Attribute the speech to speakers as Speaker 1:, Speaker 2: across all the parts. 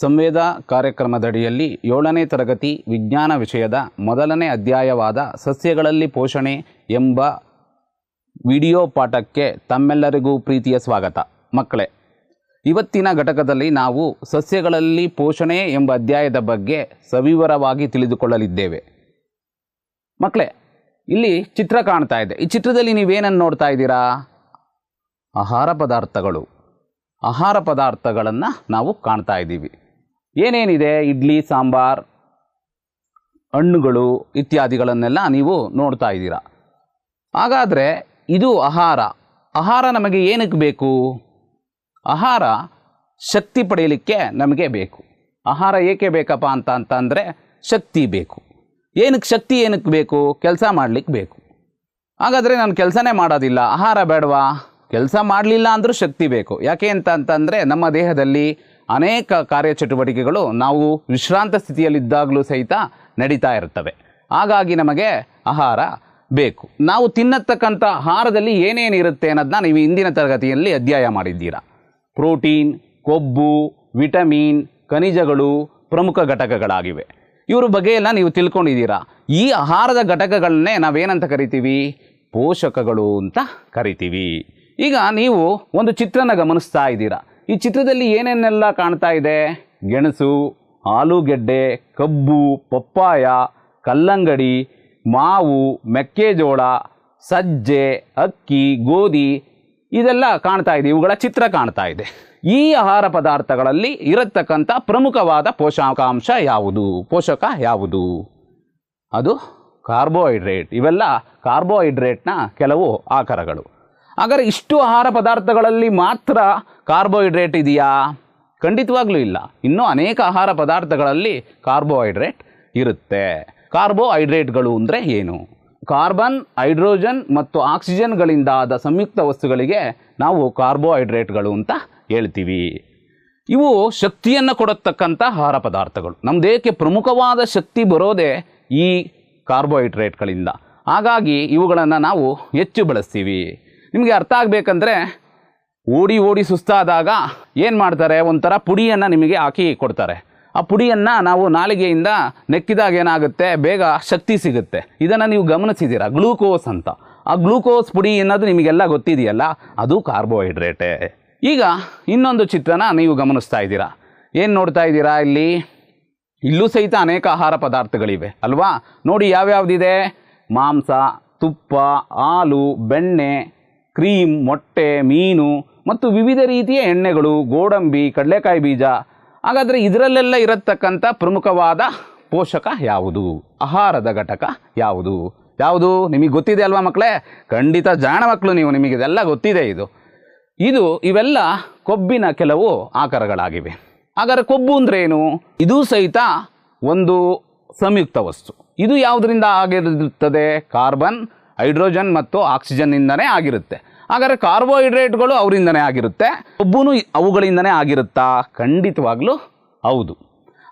Speaker 1: ಸಂವೇದ ಕಾರ್ಯಕ್ರಮದಡಿಯಲ್ಲಿ ಏಳನೇ ತರಗತಿ ವಿಜ್ಞಾನ ವಿಷಯದ ಮೊದಲನೇ ಅಧ್ಯಾಯವಾದ ಸಸ್ಯಗಳಲ್ಲಿ ಪೋಷಣೆ ಎಂಬ ವಿಡಿಯೋ ಪಾಠಕ್ಕೆ ತಮ್ಮೆಲ್ಲರಿಗೂ ಪ್ರೀತಿಯ ಸ್ವಾಗತ. ಮಕ್ಕಳೇ, ಇವತ್ತಿನ ಘಟಕದಲ್ಲಿ ನಾವು ಸಸ್ಯಗಳಲ್ಲಿ ಪೋಷಣೆ ಎಂಬ ಅಧ್ಯಾಯದ ಬಗ್ಗೆ ಸವಿವರವಾಗಿ ತಿಳಿದುಕೊಳ್ಳಲಿದ್ದೇವೆ. ಮಕ್ಕಳೇ, ಇಲ್ಲಿ ಚಿತ್ರ ಕಾಣ್ತಾ ಇದೆ. ಈ ಚಿತ್ರದಲ್ಲಿ ನೀವೇನನ್ನು ನೋಡ್ತಾ ಇದ್ದೀರಾ? ಆಹಾರ ಪದಾರ್ಥಗಳು. ಆಹಾರ ಪದಾರ್ಥಗಳನ್ನು ನಾವು ಕಾಣ್ತಾ ಇದ್ದೀವಿ. ಏನೇನಿದೆ? ಇಡ್ಲಿ, ಸಾಂಬಾರ್, ಹಣ್ಣುಗಳು ಇತ್ಯಾದಿಗಳನ್ನೆಲ್ಲ ನೀವು ನೋಡ್ತಾ ಇದ್ದೀರಾ. ಹಾಗಾದರೆ ಇದು ಆಹಾರ. ಆಹಾರ ನಮಗೆ ಏನಕ್ಕೆ ಬೇಕು? ಆಹಾರ ಶಕ್ತಿ ಪಡೆಯಲಿಕ್ಕೆ ನಮಗೆ ಬೇಕು. ಆಹಾರ ಏಕೆ ಬೇಕಪ್ಪ ಅಂತ ಅಂತಂದರೆ ಶಕ್ತಿ ಬೇಕು. ಏನಕ್ಕೆ ಶಕ್ತಿ ಏನಕ್ಕೆ ಬೇಕು? ಕೆಲಸ ಮಾಡಲಿಕ್ಕೆ ಬೇಕು. ಹಾಗಾದರೆ ನಾನು ಕೆಲಸನೇ ಮಾಡೋದಿಲ್ಲ. ಆಹಾರ ಬೇಡವಾ? ಕೆಲಸ ಮಾಡಲಿಲ್ಲ ಅಂದರೂ ಶಕ್ತಿ ಬೇಕು. ಯಾಕೆ ಅಂತ ಅಂತಂದರೆ ನಮ್ಮ ದೇಹದಲ್ಲಿ ಅನೇಕ ಕಾರ್ಯಚಟುವಟಿಕೆಗಳು ನಾವು ವಿಶ್ರಾಂತ ಸ್ಥಿತಿಯಲ್ಲಿದ್ದಾಗಲೂ ಸಹಿತ ನಡೀತಾ ಇರ್ತವೆ ಹಾಗಾಗಿ ನಮಗೆ ಆಹಾರ ಬೇಕು. ನಾವು ತಿನ್ನತಕ್ಕಂಥ ಆಹಾರದಲ್ಲಿ ಏನೇನಿರುತ್ತೆ ಅನ್ನೋದನ್ನ ನೀವು ಇಂದಿನ ತರಗತಿಯಲ್ಲಿ ಅಧ್ಯಯನ ಮಾಡಿದ್ದೀರಾ. ಪ್ರೋಟೀನ್, ಕೊಬ್ಬು, ವಿಟಮಿನ್, ಖನಿಜಗಳು ಪ್ರಮುಖ ಘಟಕಗಳಾಗಿವೆ. ಇವ್ರ ಬಗ್ಗೆ ಎಲ್ಲ ನೀವು ತಿಳ್ಕೊಂಡಿದ್ದೀರಾ. ಈ ಆಹಾರದ ಘಟಕಗಳನ್ನೇ ನಾವೇನಂತ ಕರಿತೀವಿ? ಪೋಷಕಗಳು ಅಂತ ಕರಿತೀವಿ. ಈಗ ನೀವು ಒಂದು ಚಿತ್ರನ ಗಮನಿಸ್ತಾ ಇದ್ದೀರಾ. ಈ ಚಿತ್ರದಲ್ಲಿ ಏನೇನೆಲ್ಲ ಕಾಣ್ತಾ ಇದೆ? ಗೆಣಸು, ಆಲೂಗೆಡ್ಡೆ, ಕಬ್ಬು, ಪಪ್ಪಾಯ, ಕಲ್ಲಂಗಡಿ, ಮಾವು, ಮೆಕ್ಕೆಜೋಳ, ಸಜ್ಜೆ, ಅಕ್ಕಿ, ಗೋಧಿ ಇದೆಲ್ಲ ಕಾಣ್ತಾ ಇದೆ, ಇವುಗಳ ಚಿತ್ರ ಕಾಣ್ತಾ ಇದೆ. ಈ ಆಹಾರ ಪದಾರ್ಥಗಳಲ್ಲಿ ಇರತಕ್ಕಂಥ ಪ್ರಮುಖವಾದ ಪೋಷಕಾಂಶ ಯಾವುದು? ಪೋಷಕ ಯಾವುದು? ಅದು ಕಾರ್ಬೋಹೈಡ್ರೇಟ್. ಇವೆಲ್ಲ ಕಾರ್ಬೋಹೈಡ್ರೇಟ್ನ ಕೆಲವು ಆಕಾರಗಳು. ಹಾಗಾದರೆ ಇಷ್ಟು ಆಹಾರ ಪದಾರ್ಥಗಳಲ್ಲಿ ಮಾತ್ರ ಕಾರ್ಬೋಹೈಡ್ರೇಟ್ ಇದೆಯಾ? ಖಂಡಿತವಾಗ್ಲೂ ಇಲ್ಲ. ಇನ್ನೂ ಅನೇಕ ಆಹಾರ ಪದಾರ್ಥಗಳಲ್ಲಿ ಕಾರ್ಬೋಹೈಡ್ರೇಟ್ ಇರುತ್ತೆ. ಕಾರ್ಬೋಹೈಡ್ರೇಟ್ಗಳು ಅಂದರೆ ಏನು? ಕಾರ್ಬನ್, ಹೈಡ್ರೋಜನ್ ಮತ್ತು ಆಕ್ಸಿಜನ್ಗಳಿಂದಾದ ಸಂಯುಕ್ತ ವಸ್ತುಗಳಿಗೆ ನಾವು ಕಾರ್ಬೋಹೈಡ್ರೇಟ್ಗಳು ಅಂತ ಹೇಳ್ತೀವಿ. ಇವು ಶಕ್ತಿಯನ್ನು ಕೊಡತಕ್ಕಂಥ ಆಹಾರ ಪದಾರ್ಥಗಳು. ನಮ್ಮ ದೇಹಕ್ಕೆ ಪ್ರಮುಖವಾದ ಶಕ್ತಿ ಬರೋದೇ ಈ ಕಾರ್ಬೋಹೈಡ್ರೇಟ್ಗಳಿಂದ. ಹಾಗಾಗಿ ಇವುಗಳನ್ನು ನಾವು ಹೆಚ್ಚು ಬಳಸ್ತೀವಿ. ನಿಮಗೆ ಅರ್ಥ ಆಗಬೇಕಂದ್ರೆ ಓಡಿ ಓಡಿ ಸುಸ್ತಾದಾಗ ಏನು ಮಾಡ್ತಾರೆ? ಒಂಥರ ಪುಡಿಯನ್ನು ನಿಮಗೆ ಹಾಕಿ ಕೊಡ್ತಾರೆ. ಆ ಪುಡಿಯನ್ನು ನಾವು ನಾಲಿಗೆಯಿಂದ ನೆಕ್ಕಿದಾಗ ಏನಾಗುತ್ತೆ? ಬೇಗ ಶಕ್ತಿ ಸಿಗುತ್ತೆ. ಇದನ್ನು ನೀವು ಗಮನಿಸಿದ್ದೀರಾ? ಗ್ಲೂಕೋಸ್ ಅಂತ. ಆ ಗ್ಲೂಕೋಸ್ ಪುಡಿ ಅನ್ನೋದು ನಿಮಗೆಲ್ಲ ಗೊತ್ತಿದೆಯಲ್ಲ? ಅದು ಕಾರ್ಬೋಹೈಡ್ರೇಟೇ. ಈಗ ಇನ್ನೊಂದು ಚಿತ್ರನ ನೀವು ಗಮನಿಸ್ತಾ ಇದ್ದೀರಾ. ಏನು ನೋಡ್ತಾ ಇದ್ದೀರಾ ಇಲ್ಲಿ? ಇಲ್ಲೂ ಸಹಿತ ಅನೇಕ ಆಹಾರ ಪದಾರ್ಥಗಳಿವೆ, ಅಲ್ವಾ? ನೋಡಿ ಯಾವ್ಯಾವುದಿದೆ? ಮಾಂಸ, ತುಪ್ಪ, ಹಾಲು, ಬೆಣ್ಣೆ ಕ್ರೀಮ್, ಮೊಟ್ಟೆ, ಮೀನು ಮತ್ತು ವಿವಿಧ ರೀತಿಯ ಎಣ್ಣೆಗಳು, ಗೋಡಂಬಿ, ಕಡಲೆಕಾಯಿ ಬೀಜ. ಹಾಗಾದರೆ ಇದರಲ್ಲೆಲ್ಲ ಇರತಕ್ಕಂಥ ಪ್ರಮುಖವಾದ ಪೋಷಕ ಯಾವುದು? ಆಹಾರದ ಘಟಕ ಯಾವುದು? ಯಾವುದು? ನಿಮಗೆ ಗೊತ್ತಿದೆ ಅಲ್ವಾ ಮಕ್ಕಳೇ ಖಂಡಿತ ಜಾಣ ಮಕ್ಕಳು ನೀವು, ನಿಮಗೆ ಇದೆಲ್ಲ ಗೊತ್ತಿದೆ ಇದು. ಇದು ಇವೆಲ್ಲ ಕೊಬ್ಬಿನ ಕೆಲವು ಆಕಾರಗಳಾಗಿವೆ. ಹಾಗಾದರೆ ಕೊಬ್ಬು ಅಂದರೆ ಏನು? ಇದು ಸಹಿತ ಒಂದು ಸಂಯುಕ್ತ ವಸ್ತು. ಇದು ಯಾವುದರಿಂದ ಆಗಿರುತ್ತದೆ ಕಾರ್ಬನ್ ಹೈಡ್ರೋಜನ್ ಮತ್ತು ಆಕ್ಸಿಜನ್ನಿಂದನೇ ಆಗಿರುತ್ತೆ. ಹಾಗಾದರೆ ಕಾರ್ಬೋಹೈಡ್ರೇಟ್ಗಳು ಅವರಿಂದನೇ ಆಗಿರುತ್ತೆ. ಕೊಬ್ಬುನು ಅವುಗಳಿಂದನೇ ಆಗಿರುತ್ತಾ? ಖಂಡಿತವಾಗ್ಲೂ ಹೌದು.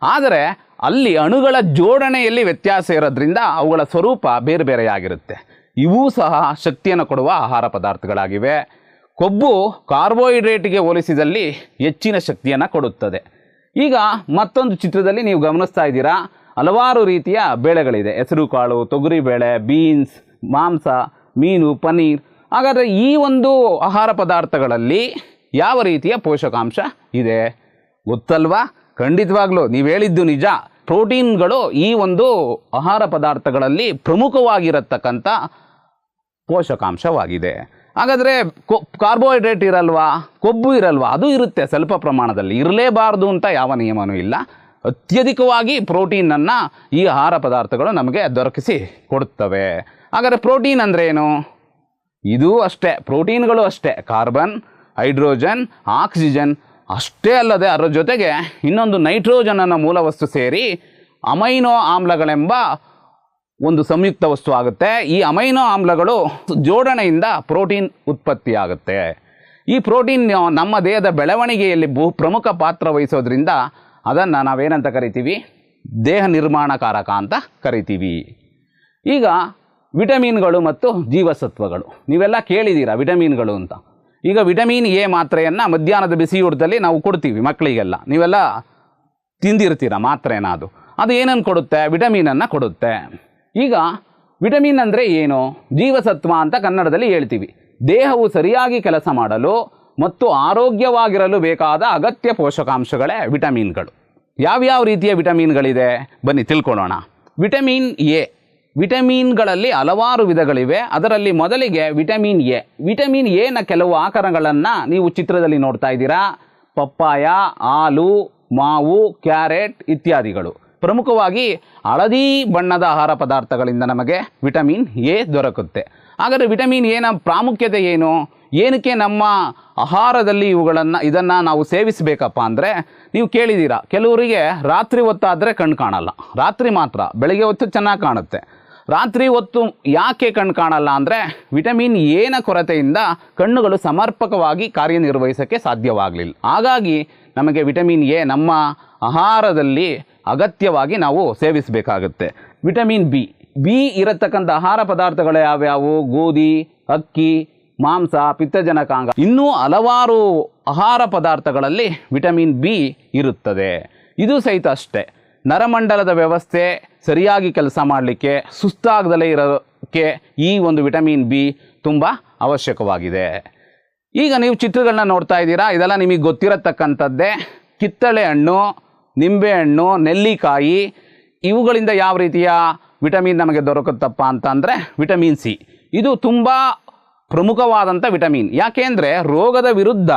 Speaker 1: ಆದರೆ ಅಲ್ಲಿ ಅಣುಗಳ ಜೋಡಣೆಯಲ್ಲಿ ವ್ಯತ್ಯಾಸ ಇರೋದ್ರಿಂದ ಅವುಗಳ ಸ್ವರೂಪ ಬೇರೆ ಬೇರೆಯಾಗಿರುತ್ತೆ. ಇವೂ ಸಹ ಶಕ್ತಿಯನ್ನು ಕೊಡುವ ಆಹಾರ ಪದಾರ್ಥಗಳಾಗಿವೆ. ಕೊಬ್ಬು ಕಾರ್ಬೋಹೈಡ್ರೇಟ್ಗೆ ಹೋಲಿಸಿದಲ್ಲಿ ಹೆಚ್ಚಿನ ಶಕ್ತಿಯನ್ನು ಕೊಡುತ್ತದೆ. ಈಗ ಮತ್ತೊಂದು ಚಿತ್ರದಲ್ಲಿ ನೀವು ಗಮನಿಸ್ತಾ ಇದ್ದೀರಾ, ಹಲವಾರು ರೀತಿಯ ಬೇಳೆಗಳಿದೆ. ಹೆಸರುಕಾಳು, ತೊಗರಿಬೇಳೆ, ಬೀನ್ಸ್ ಮಾಂಸ, ಮೀನು ಪನ್ನೀರ್ ಹಾಗಾದರೆ ಈ ಒಂದು ಆಹಾರ ಪದಾರ್ಥಗಳಲ್ಲಿ ಯಾವ ರೀತಿಯ ಪೋಷಕಾಂಶ ಇದೆ? ಗೊತ್ತಲ್ವಾ? ಖಂಡಿತವಾಗ್ಲೂ ನೀವು ಹೇಳಿದ್ದು ನಿಜ. ಪ್ರೋಟೀನ್ಗಳು ಈ ಒಂದು ಆಹಾರ ಪದಾರ್ಥಗಳಲ್ಲಿ ಪ್ರಮುಖವಾಗಿರತಕ್ಕಂಥ ಪೋಷಕಾಂಶವಾಗಿದೆ. ಹಾಗಾದರೆ ಕೊ ಕಾರ್ಬೋಹೈಡ್ರೇಟ್ ಇರಲ್ವಾ? ಕೊಬ್ಬು ಇರಲ್ವಾ? ಅದು ಇರುತ್ತೆ ಸ್ವಲ್ಪ ಪ್ರಮಾಣದಲ್ಲಿ. ಇರಲೇಬಾರ್ದು ಅಂತ ಯಾವ ನಿಯಮನೂ ಇಲ್ಲ. ಅತ್ಯಧಿಕವಾಗಿ ಪ್ರೋಟೀನನ್ನು ಈ ಆಹಾರ ಪದಾರ್ಥಗಳು ನಮಗೆ ದೊರಕಿಸಿ ಕೊಡುತ್ತವೆ ಹಾಗಾದರೆ ಪ್ರೋಟೀನ್ ಅಂದರೆ ಏನು? ಇದು ಅಷ್ಟೇ, ಪ್ರೋಟೀನ್ಗಳು ಅಷ್ಟೇ, ಕಾರ್ಬನ್, ಹೈಡ್ರೋಜನ್, ಆಕ್ಸಿಜನ್ ಅಷ್ಟೇ ಅಲ್ಲದೆ ಅದರ ಜೊತೆಗೆ ಇನ್ನೊಂದು ನೈಟ್ರೋಜನ್ ಅನ್ನೋ ಮೂಲ ವಸ್ತು ಸೇರಿ ಅಮೈನೋ ಆಮ್ಲಗಳೆಂಬ ಒಂದು ಸಂಯುಕ್ತ ವಸ್ತು ಆಗುತ್ತೆ. ಈ ಅಮೈನೋ ಆಮ್ಲಗಳು ಜೋಡಣೆಯಿಂದ ಪ್ರೋಟೀನ್ ಉತ್ಪತ್ತಿಯಾಗುತ್ತೆ. ಈ ಪ್ರೋಟೀನ್ ನಮ್ಮ ದೇಹದ ಬೆಳವಣಿಗೆಯಲ್ಲಿ ಬಹು ಪ್ರಮುಖ ಪಾತ್ರ ವಹಿಸೋದ್ರಿಂದ ಅದನ್ನು ನಾವೇನಂತ ಕರಿತೀವಿ? ದೇಹ ನಿರ್ಮಾಣಕಾರಕ ಅಂತ ಕರಿತೀವಿ. ಈಗ ವಿಟಮಿನ್ಗಳು ಮತ್ತು ಜೀವಸತ್ವಗಳು. ನೀವೆಲ್ಲ ಕೇಳಿದ್ದೀರಾ ವಿಟಮಿನ್ಗಳು ಅಂತ. ಈಗ ವಿಟಮಿನ್ ಎ ಮಾತ್ರೆಯನ್ನು ಮಧ್ಯಾಹ್ನದ ಬಿಸಿಯೂಟದಲ್ಲಿ ನಾವು ಕೊಡ್ತೀವಿ ಮಕ್ಕಳಿಗೆಲ್ಲ. ನೀವೆಲ್ಲ ತಿಂದಿರ್ತೀರ ಮಾತ್ರೆನ ಅದು. ಅದು ಏನನ್ನು ಕೊಡುತ್ತೆ? ವಿಟಮಿನನ್ನು ಕೊಡುತ್ತೆ. ಈಗ ವಿಟಮಿನ್ ಅಂದರೆ ಏನು? ಜೀವಸತ್ವ ಅಂತ ಕನ್ನಡದಲ್ಲಿ ಹೇಳ್ತೀವಿ. ದೇಹವು ಸರಿಯಾಗಿ ಕೆಲಸ ಮಾಡಲು ಮತ್ತು ಆರೋಗ್ಯವಾಗಿರಲು ಬೇಕಾದ ಅಗತ್ಯ ಪೋಷಕಾಂಶಗಳೇ ವಿಟಮಿನ್ಗಳು. ಯಾವ್ಯಾವ ರೀತಿಯ ವಿಟಮಿನ್ಗಳಿದೆ? ಬನ್ನಿ ತಿಳ್ಕೊಳ್ಳೋಣ. Vitamin A. ವಿಟಮಿನ್ಗಳಲ್ಲಿ ಹಲವಾರು ವಿಧಗಳಿವೆ. ಅದರಲ್ಲಿ ಮೊದಲಿಗೆ ವಿಟಮಿನ್ ಎ. ವಿಟಮಿನ್ ಎನ ಕೆಲವು ಆಕಾರಗಳನ್ನು ನೀವು ಚಿತ್ರದಲ್ಲಿ ನೋಡ್ತಾ ಇದ್ದೀರಾ. ಪಪ್ಪಾಯ, ಹಾಲು, ಮಾವು, ಕ್ಯಾರೆಟ್ ಇತ್ಯಾದಿಗಳು. ಪ್ರಮುಖವಾಗಿ ಹಳದಿ ಬಣ್ಣದ ಆಹಾರ ಪದಾರ್ಥಗಳಿಂದ ನಮಗೆ ವಿಟಮಿನ್ ಎ ದೊರಕುತ್ತೆ. ಹಾಗಾದರೆ ವಿಟಮಿನ್ ಎನ ಪ್ರಾಮುಖ್ಯತೆ ಏನು? ಏನಕ್ಕೆ ನಮ್ಮ ಆಹಾರದಲ್ಲಿ ಇವುಗಳನ್ನು, ಇದನ್ನು ನಾವು ಸೇವಿಸಬೇಕಪ್ಪ ಅಂದರೆ, ನೀವು ಕೇಳಿದ್ದೀರಾ. ಕೆಲವರಿಗೆ ರಾತ್ರಿ ಹೊತ್ತಾದರೆ ಕಣ್ಣು ಕಾಣಲ್ಲ. ರಾತ್ರಿ ಮಾತ್ರ, ಬೆಳಗ್ಗೆ ಹೊತ್ತು ಚೆನ್ನಾಗಿ ಕಾಣುತ್ತೆ. ರಾತ್ರಿ ಹೊತ್ತು ಯಾಕೆ ಕಣ್ಣು ಕಾಣಲ್ಲ ಅಂದರೆ ವಿಟಮಿನ್ ಎನ ಕೊರತೆಯಿಂದ ಕಣ್ಣುಗಳು ಸಮರ್ಪಕವಾಗಿ ಕಾರ್ಯನಿರ್ವಹಿಸೋಕ್ಕೆ ಸಾಧ್ಯವಾಗಲಿಲ್ಲ. ಹಾಗಾಗಿ ನಮಗೆ ವಿಟಮಿನ್ ಎ ನಮ್ಮ ಆಹಾರದಲ್ಲಿ ಅಗತ್ಯವಾಗಿ ನಾವು ಸೇವಿಸಬೇಕಾಗುತ್ತೆ. ವಿಟಮಿನ್ ಬಿ ಬಿ ಇರತಕ್ಕಂಥ ಆಹಾರ ಪದಾರ್ಥಗಳು ಯಾವ್ಯಾವು? ಗೋಧಿ, ಅಕ್ಕಿ, ಮಾಂಸ ಪಿತ್ತಜನಕಾಂಗ ಇನ್ನೂ ಹಲವಾರು ಆಹಾರ ಪದಾರ್ಥಗಳಲ್ಲಿ ವಿಟಮಿನ್ ಬಿ ಇರುತ್ತದೆ. ಇದು ಸಹಿತ ಅಷ್ಟೇ. ನರಮಂಡಲದ ವ್ಯವಸ್ಥೆ ಸರಿಯಾಗಿ ಕೆಲಸ ಮಾಡಲಿಕ್ಕೆ, ಸುಸ್ತಾಗದಲೇ ಇರೋಕ್ಕೆ ಈ ಒಂದು ವಿಟಮಿನ್ ಬಿ ತುಂಬ ಅವಶ್ಯಕವಾಗಿದೆ. ಈಗ ನೀವು ಚಿತ್ರಗಳನ್ನ ನೋಡ್ತಾ ಇದ್ದೀರಾ? ಇದೆಲ್ಲ ನಿಮಗೆ ಗೊತ್ತಿರತಕ್ಕಂಥದ್ದೇ ಕಿತ್ತಳೆ ಹಣ್ಣು ನಿಂಬೆಹಣ್ಣು ನೆಲ್ಲಿಕಾಯಿ, ಇವುಗಳಿಂದ ಯಾವ ರೀತಿಯ ವಿಟಮಿನ್ ನಮಗೆ ದೊರಕುತ್ತಪ್ಪ ಅಂತಂದರೆ ವಿಟಮಿನ್ ಸಿ. ಇದು ತುಂಬ ಪ್ರಮುಖವಾದಂಥ ವಿಟಮಿನ್. ಯಾಕೆಂದರೆ ರೋಗದ ವಿರುದ್ಧ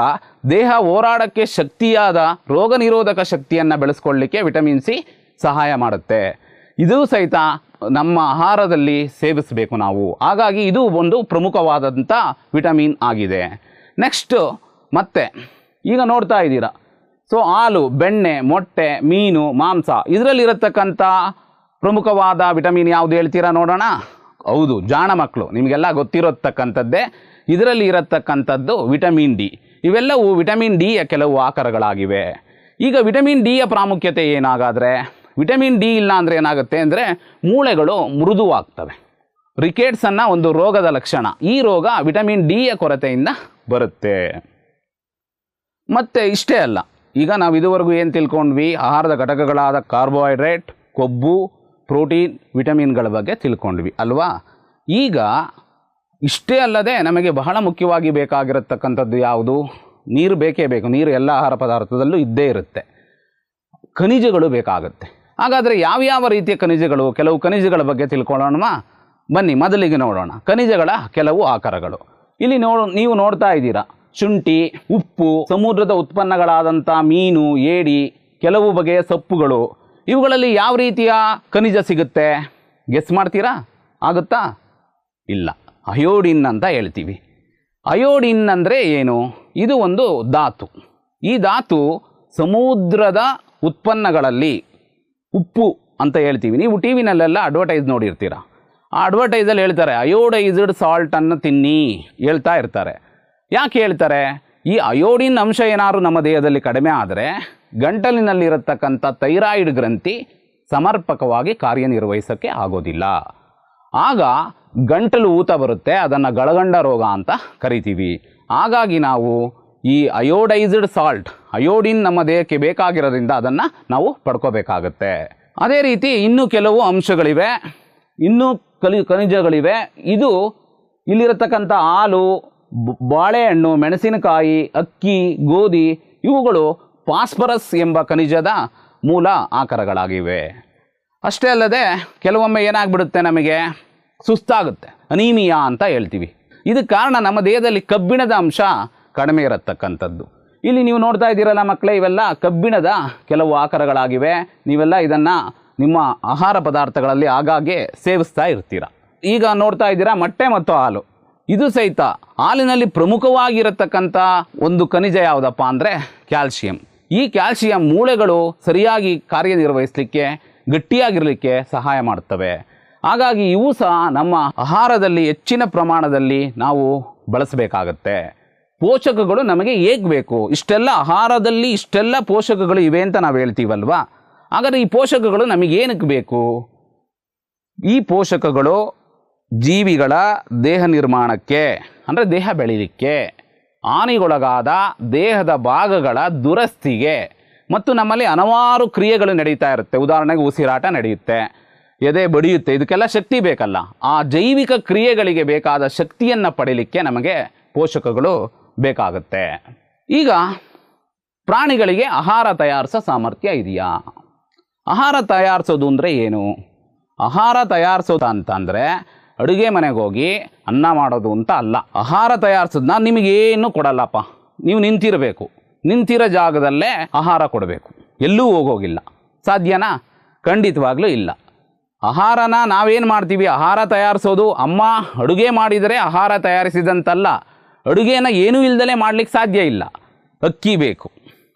Speaker 1: ದೇಹ ಹೋರಾಡಕ್ಕೆ ಶಕ್ತಿಯಾದ ರೋಗ ನಿರೋಧಕ ಶಕ್ತಿಯನ್ನು ಬೆಳೆಸ್ಕೊಳ್ಳಿಕ್ಕೆ ವಿಟಮಿನ್ ಸಿ ಸಹಾಯ ಮಾಡುತ್ತೆ. ಇದು ಸಹಿತ ನಮ್ಮ ಆಹಾರದಲ್ಲಿ ಸೇವಿಸಬೇಕು ನಾವು. ಹಾಗಾಗಿ ಇದು ಒಂದು ಪ್ರಮುಖವಾದಂಥ ವಿಟಮಿನ್ ಆಗಿದೆ. ನೆಕ್ಸ್ಟು ಮತ್ತೆ ಈಗ ನೋಡ್ತಾ ಇದ್ದೀರಾ. ಸೊ ಹಾಲು, ಬೆಣ್ಣೆ, ಮೊಟ್ಟೆ, ಮೀನು, ಮಾಂಸ, ಇದರಲ್ಲಿರತಕ್ಕಂಥ ಪ್ರಮುಖವಾದ ವಿಟಮಿನ್ ಯಾವುದು ಹೇಳ್ತೀರಾ ನೋಡೋಣ. ಹೌದು, ಜಾಣ ಮಕ್ಕಳು ನಿಮಗೆಲ್ಲ ಗೊತ್ತಿರತಕ್ಕಂಥದ್ದೇ. ಇದರಲ್ಲಿ ಇರತಕ್ಕಂಥದ್ದು ವಿಟಮಿನ್ ಡಿ. ಇವೆಲ್ಲವೂ ವಿಟಮಿನ್ ಡಿಯ ಕೆಲವು ಆಕಾರಗಳಾಗಿವೆ. ಈಗ ವಿಟಮಿನ್ ಡಿಯ ಪ್ರಾಮುಖ್ಯತೆ ಏನಾಗಾದರೆ, ವಿಟಮಿನ್ ಡಿ ಇಲ್ಲ ಅಂದರೆ ಏನಾಗುತ್ತೆ ಅಂದರೆ, ಮೂಳೆಗಳು ಮೃದುವಾಗ್ತವೆ. ರಿಕೇಟ್ಸನ್ನು ಒಂದು ರೋಗದ ಲಕ್ಷಣ. ಈ ರೋಗ ವಿಟಮಿನ್ ಡಿಯ ಕೊರತೆಯಿಂದ ಬರುತ್ತೆ. ಮತ್ತು ಇಷ್ಟೇ ಅಲ್ಲ. ಈಗ ನಾವು ಇದುವರೆಗೂ ಏನು ತಿಳ್ಕೊಂಡ್ವಿ? ಆಹಾರದ ಘಟಕಗಳಾದ ಕಾರ್ಬೋಹೈಡ್ರೇಟ್, ಕೊಬ್ಬು ಪ್ರೋಟೀನ್, ವಿಟಮಿನ್ಗಳ ಬಗ್ಗೆ ತಿಳ್ಕೊಂಡ್ವಿ, ಅಲ್ವಾ? ಈಗ ಇಷ್ಟೇ ಅಲ್ಲದೆ ನಮಗೆ ಬಹಳ ಮುಖ್ಯವಾಗಿ ಬೇಕಾಗಿರತಕ್ಕಂಥದ್ದು ಯಾವುದು? ನೀರು ಬೇಕೇ ಬೇಕು. ನೀರು ಎಲ್ಲ ಆಹಾರ ಪದಾರ್ಥದಲ್ಲೂ ಇದ್ದೇ ಇರುತ್ತೆ. ಖನಿಜಗಳು ಬೇಕಾಗುತ್ತೆ. ಹಾಗಾದರೆ ಯಾವ್ಯಾವ ರೀತಿಯ ಖನಿಜಗಳು? ಕೆಲವು ಖನಿಜಗಳ ಬಗ್ಗೆ ತಿಳ್ಕೊಳ್ಳೋಣ ಬನ್ನಿ, ಮೊದಲಿಗೆ ನೋಡೋಣ. ಖನಿಜಗಳ ಕೆಲವು ಆಕಾರಗಳು. ಇಲ್ಲಿ ನೋ, ನೀವು ನೋಡ್ತಾ ಇದ್ದೀರಾ. ಶುಂಠಿ, ಉಪ್ಪು, ಸಮುದ್ರದ ಉತ್ಪನ್ನಗಳಾದಂಥ ಮೀನು, ಏಡಿ, ಕೆಲವು ಬಗೆಯ ಸೊಪ್ಪುಗಳು. ಇವುಗಳಲ್ಲಿ ಯಾವ ರೀತಿಯ ಖನಿಜ ಸಿಗುತ್ತೆ? ಗೆಸ್ ಮಾಡ್ತೀರಾ? ಆಗುತ್ತಾ? ಇಲ್ಲ. ಅಯೋಡಿನ್ ಅಂತ ಹೇಳ್ತೀವಿ. ಅಯೋಡಿನ್ ಅಂದರೆ ಏನು? ಇದು ಒಂದು ಧಾತು. ಈ ಧಾತು ಸಮುದ್ರದ ಉತ್ಪನ್ನಗಳಲ್ಲಿ ಉಪ್ಪು ಅಂತ ಹೇಳ್ತೀವಿ. ನೀವು ಟಿ ವಿನಲ್ಲೆಲ್ಲ ಅಡ್ವರ್ಟೈಸ್ ನೋಡಿರ್ತೀರ. ಆ ಅಡ್ವರ್ಟೈಸಲ್ಲಿ ಹೇಳ್ತಾರೆ ಅಯೋಡೈಸ್ಡ್ ಸಾಲ್ಟನ್ನು ತಿನ್ನಿ ಹೇಳ್ತಾ ಇರ್ತಾರೆ. ಯಾಕೆ ಹೇಳ್ತಾರೆ? ಈ ಅಯೋಡಿನ್ ಅಂಶ ಏನಾದ್ರು ನಮ್ಮ ದೇಹದಲ್ಲಿ ಕಡಿಮೆ ಆದರೆ ಗಂಟಲಿನಲ್ಲಿರತಕ್ಕಂಥ ಥೈರಾಯ್ಡ್ ಗ್ರಂಥಿ ಸಮರ್ಪಕವಾಗಿ ಕಾರ್ಯನಿರ್ವಹಿಸೋಕ್ಕೆ ಆಗೋದಿಲ್ಲ. ಆಗ ಗಂಟಲು ಊತ ಬರುತ್ತೆ, ಅದನ್ನು ಗಳಗಂಡ ರೋಗ ಅಂತ ಕರಿತೀವಿ. ಹಾಗಾಗಿ ನಾವು ಈ ಅಯೋಡೈಸ್ಡ್ ಸಾಲ್ಟ್, ಅಯೋಡಿನ್ ನಮ್ಮ ದೇಹಕ್ಕೆ ಬೇಕಾಗಿರೋದ್ರಿಂದ ಅದನ್ನು ನಾವು ಪಡ್ಕೋಬೇಕಾಗತ್ತೆ. ಅದೇ ರೀತಿ ಇನ್ನೂ ಕೆಲವು ಅಂಶಗಳಿವೆ, ಇನ್ನೂ ಕಲಿ, ಖನಿಜಗಳಿವೆ. ಇದು ಇಲ್ಲಿರತಕ್ಕಂಥ ಹಾಲು ಬಾಳೆಹಣ್ಣು, ಮೆಣಸಿನಕಾಯಿ, ಅಕ್ಕಿ, ಗೋಧಿ ಇವುಗಳು ಫಾಸ್ಫರಸ್ ಎಂಬ ಖನಿಜದ ಮೂಲ ಆಕಾರಗಳಾಗಿವೆ. ಅಷ್ಟೇ ಅಲ್ಲದೆ ಕೆಲವೊಮ್ಮೆ ಏನಾಗ್ಬಿಡುತ್ತೆ ನಮಗೆ? ಸುಸ್ತಾಗುತ್ತೆ, ಅನೀಮಿಯಾ ಅಂತ ಹೇಳ್ತೀವಿ. ಇದಕ್ಕೆ ಕಾರಣ ನಮ್ಮ ದೇಹದಲ್ಲಿ ಕಬ್ಬಿಣದ ಅಂಶ ಕಡಿಮೆ ಇರತಕ್ಕಂಥದ್ದು. ಇಲ್ಲಿ ನೀವು ನೋಡ್ತಾ ಇದ್ದೀರಲ್ಲ ಮಕ್ಕಳೇ, ಇವೆಲ್ಲ ಕಬ್ಬಿಣದ ಕೆಲವು ಆಕಾರಗಳಾಗಿವೆ. ನೀವೆಲ್ಲ ಇದನ್ನು ನಿಮ್ಮ ಆಹಾರ ಪದಾರ್ಥಗಳಲ್ಲಿ ಆಗಾಗ್ಗೆ ಸೇವಿಸ್ತಾ ಇರ್ತೀರ. ಈಗ ನೋಡ್ತಾ ಇದ್ದೀರಾ, ಮೊಟ್ಟೆ ಮತ್ತು ಹಾಲು. ಇದು ಸಹಿತ ಹಾಲಿನಲ್ಲಿ ಪ್ರಮುಖವಾಗಿರತಕ್ಕಂಥ ಒಂದು ಖನಿಜ ಯಾವುದಪ್ಪ ಅಂದರೆ ಕ್ಯಾಲ್ಶಿಯಂ ಈ ಕ್ಯಾಲ್ಸಿಯಂ ಮೂಳೆಗಳು ಸರಿಯಾಗಿ ಕಾರ್ಯನಿರ್ವಹಿಸಲಿಕ್ಕೆ, ಗಟ್ಟಿಯಾಗಿರಲಿಕ್ಕೆ ಸಹಾಯ ಮಾಡುತ್ತವೆ. ಹಾಗಾಗಿ ಇವು ಸಹ ನಮ್ಮ ಆಹಾರದಲ್ಲಿ ಹೆಚ್ಚಿನ ಪ್ರಮಾಣದಲ್ಲಿ ನಾವು ಬಳಸಬೇಕಾಗತ್ತೆ. ಪೋಷಕಗಳು ನಮಗೆ ಹೇಗೆ ಬೇಕು? ಇಷ್ಟೆಲ್ಲ ಆಹಾರದಲ್ಲಿ ಇಷ್ಟೆಲ್ಲ ಪೋಷಕಗಳು ಇವೆ ಅಂತ ನಾವು ಹೇಳ್ತೀವಲ್ವಾ? ಹಾಗಾದರೆ ಈ ಪೋಷಕಗಳು ನಮಗೇನಕ್ಕೆ ಬೇಕು? ಈ ಪೋಷಕಗಳು ಜೀವಿಗಳ ದೇಹ ನಿರ್ಮಾಣಕ್ಕೆ, ಅಂದರೆ ದೇಹ ಬೆಳೀಲಿಕ್ಕೆ. ಹಾನಿಗೊಳಗಾದ ದೇಹದ ಭಾಗಗಳ ದುರಸ್ತಿಗೆ. ಮತ್ತು ನಮ್ಮಲ್ಲಿ ಹಲವಾರು ಕ್ರಿಯೆಗಳು ನಡೀತಾ ಇರುತ್ತೆ. ಉದಾಹರಣೆಗೆ ಉಸಿರಾಟ ನಡೆಯುತ್ತೆ. ಎದೆ ಬಡಿಯುತ್ತೆ. ಇದಕ್ಕೆಲ್ಲ ಶಕ್ತಿ ಬೇಕಲ್ಲ. ಆ ಜೈವಿಕ ಕ್ರಿಯೆಗಳಿಗೆ ಬೇಕಾದ ಶಕ್ತಿಯನ್ನು ಪಡೀಲಿಕ್ಕೆ ನಮಗೆ ಪೋಷಕಗಳು ಬೇಕಾಗುತ್ತೆ. ಈಗ ಪ್ರಾಣಿಗಳಿಗೆ ಆಹಾರ ತಯಾರಿಸೋ ಸಾಮರ್ಥ್ಯ ಇದೆಯಾ? ಆಹಾರ ತಯಾರಿಸೋದು ಅಂದರೆ ಏನು? ಆಹಾರ ತಯಾರಿಸೋದು ಅಂತಂದರೆ ಅಡುಗೆ ಮನೆಗೆ ಹೋಗಿ ಅನ್ನ ಮಾಡೋದು ಅಂತ ಅಲ್ಲ. ಆಹಾರ ತಯಾರಿಸೋದನ್ನ ನಿಮಗೇನು ಕೊಡಲ್ಲಪ್ಪ. ನೀವು ನಿಂತಿರಬೇಕು. ನಿಂತಿರೋ ಜಾಗದಲ್ಲೇ ಆಹಾರ ಕೊಡಬೇಕು. ಎಲ್ಲೂ ಹೋಗೋಗಿಲ್ಲ. ಸಾಧ್ಯನಾ? ಖಂಡಿತವಾಗ್ಲೂ ಇಲ್ಲ. ಆಹಾರನ ನಾವೇನು ಮಾಡ್ತೀವಿ? ಆಹಾರ ತಯಾರಿಸೋದು ಅಮ್ಮ ಅಡುಗೆ ಮಾಡಿದರೆ ಆಹಾರ ತಯಾರಿಸಿದಂತಲ್ಲ. ಅಡುಗೆನ ಏನೂ ಇಲ್ದಲೇ ಮಾಡ್ಲಿಕ್ಕೆ ಸಾಧ್ಯ ಇಲ್ಲ. ಅಕ್ಕಿ ಬೇಕು.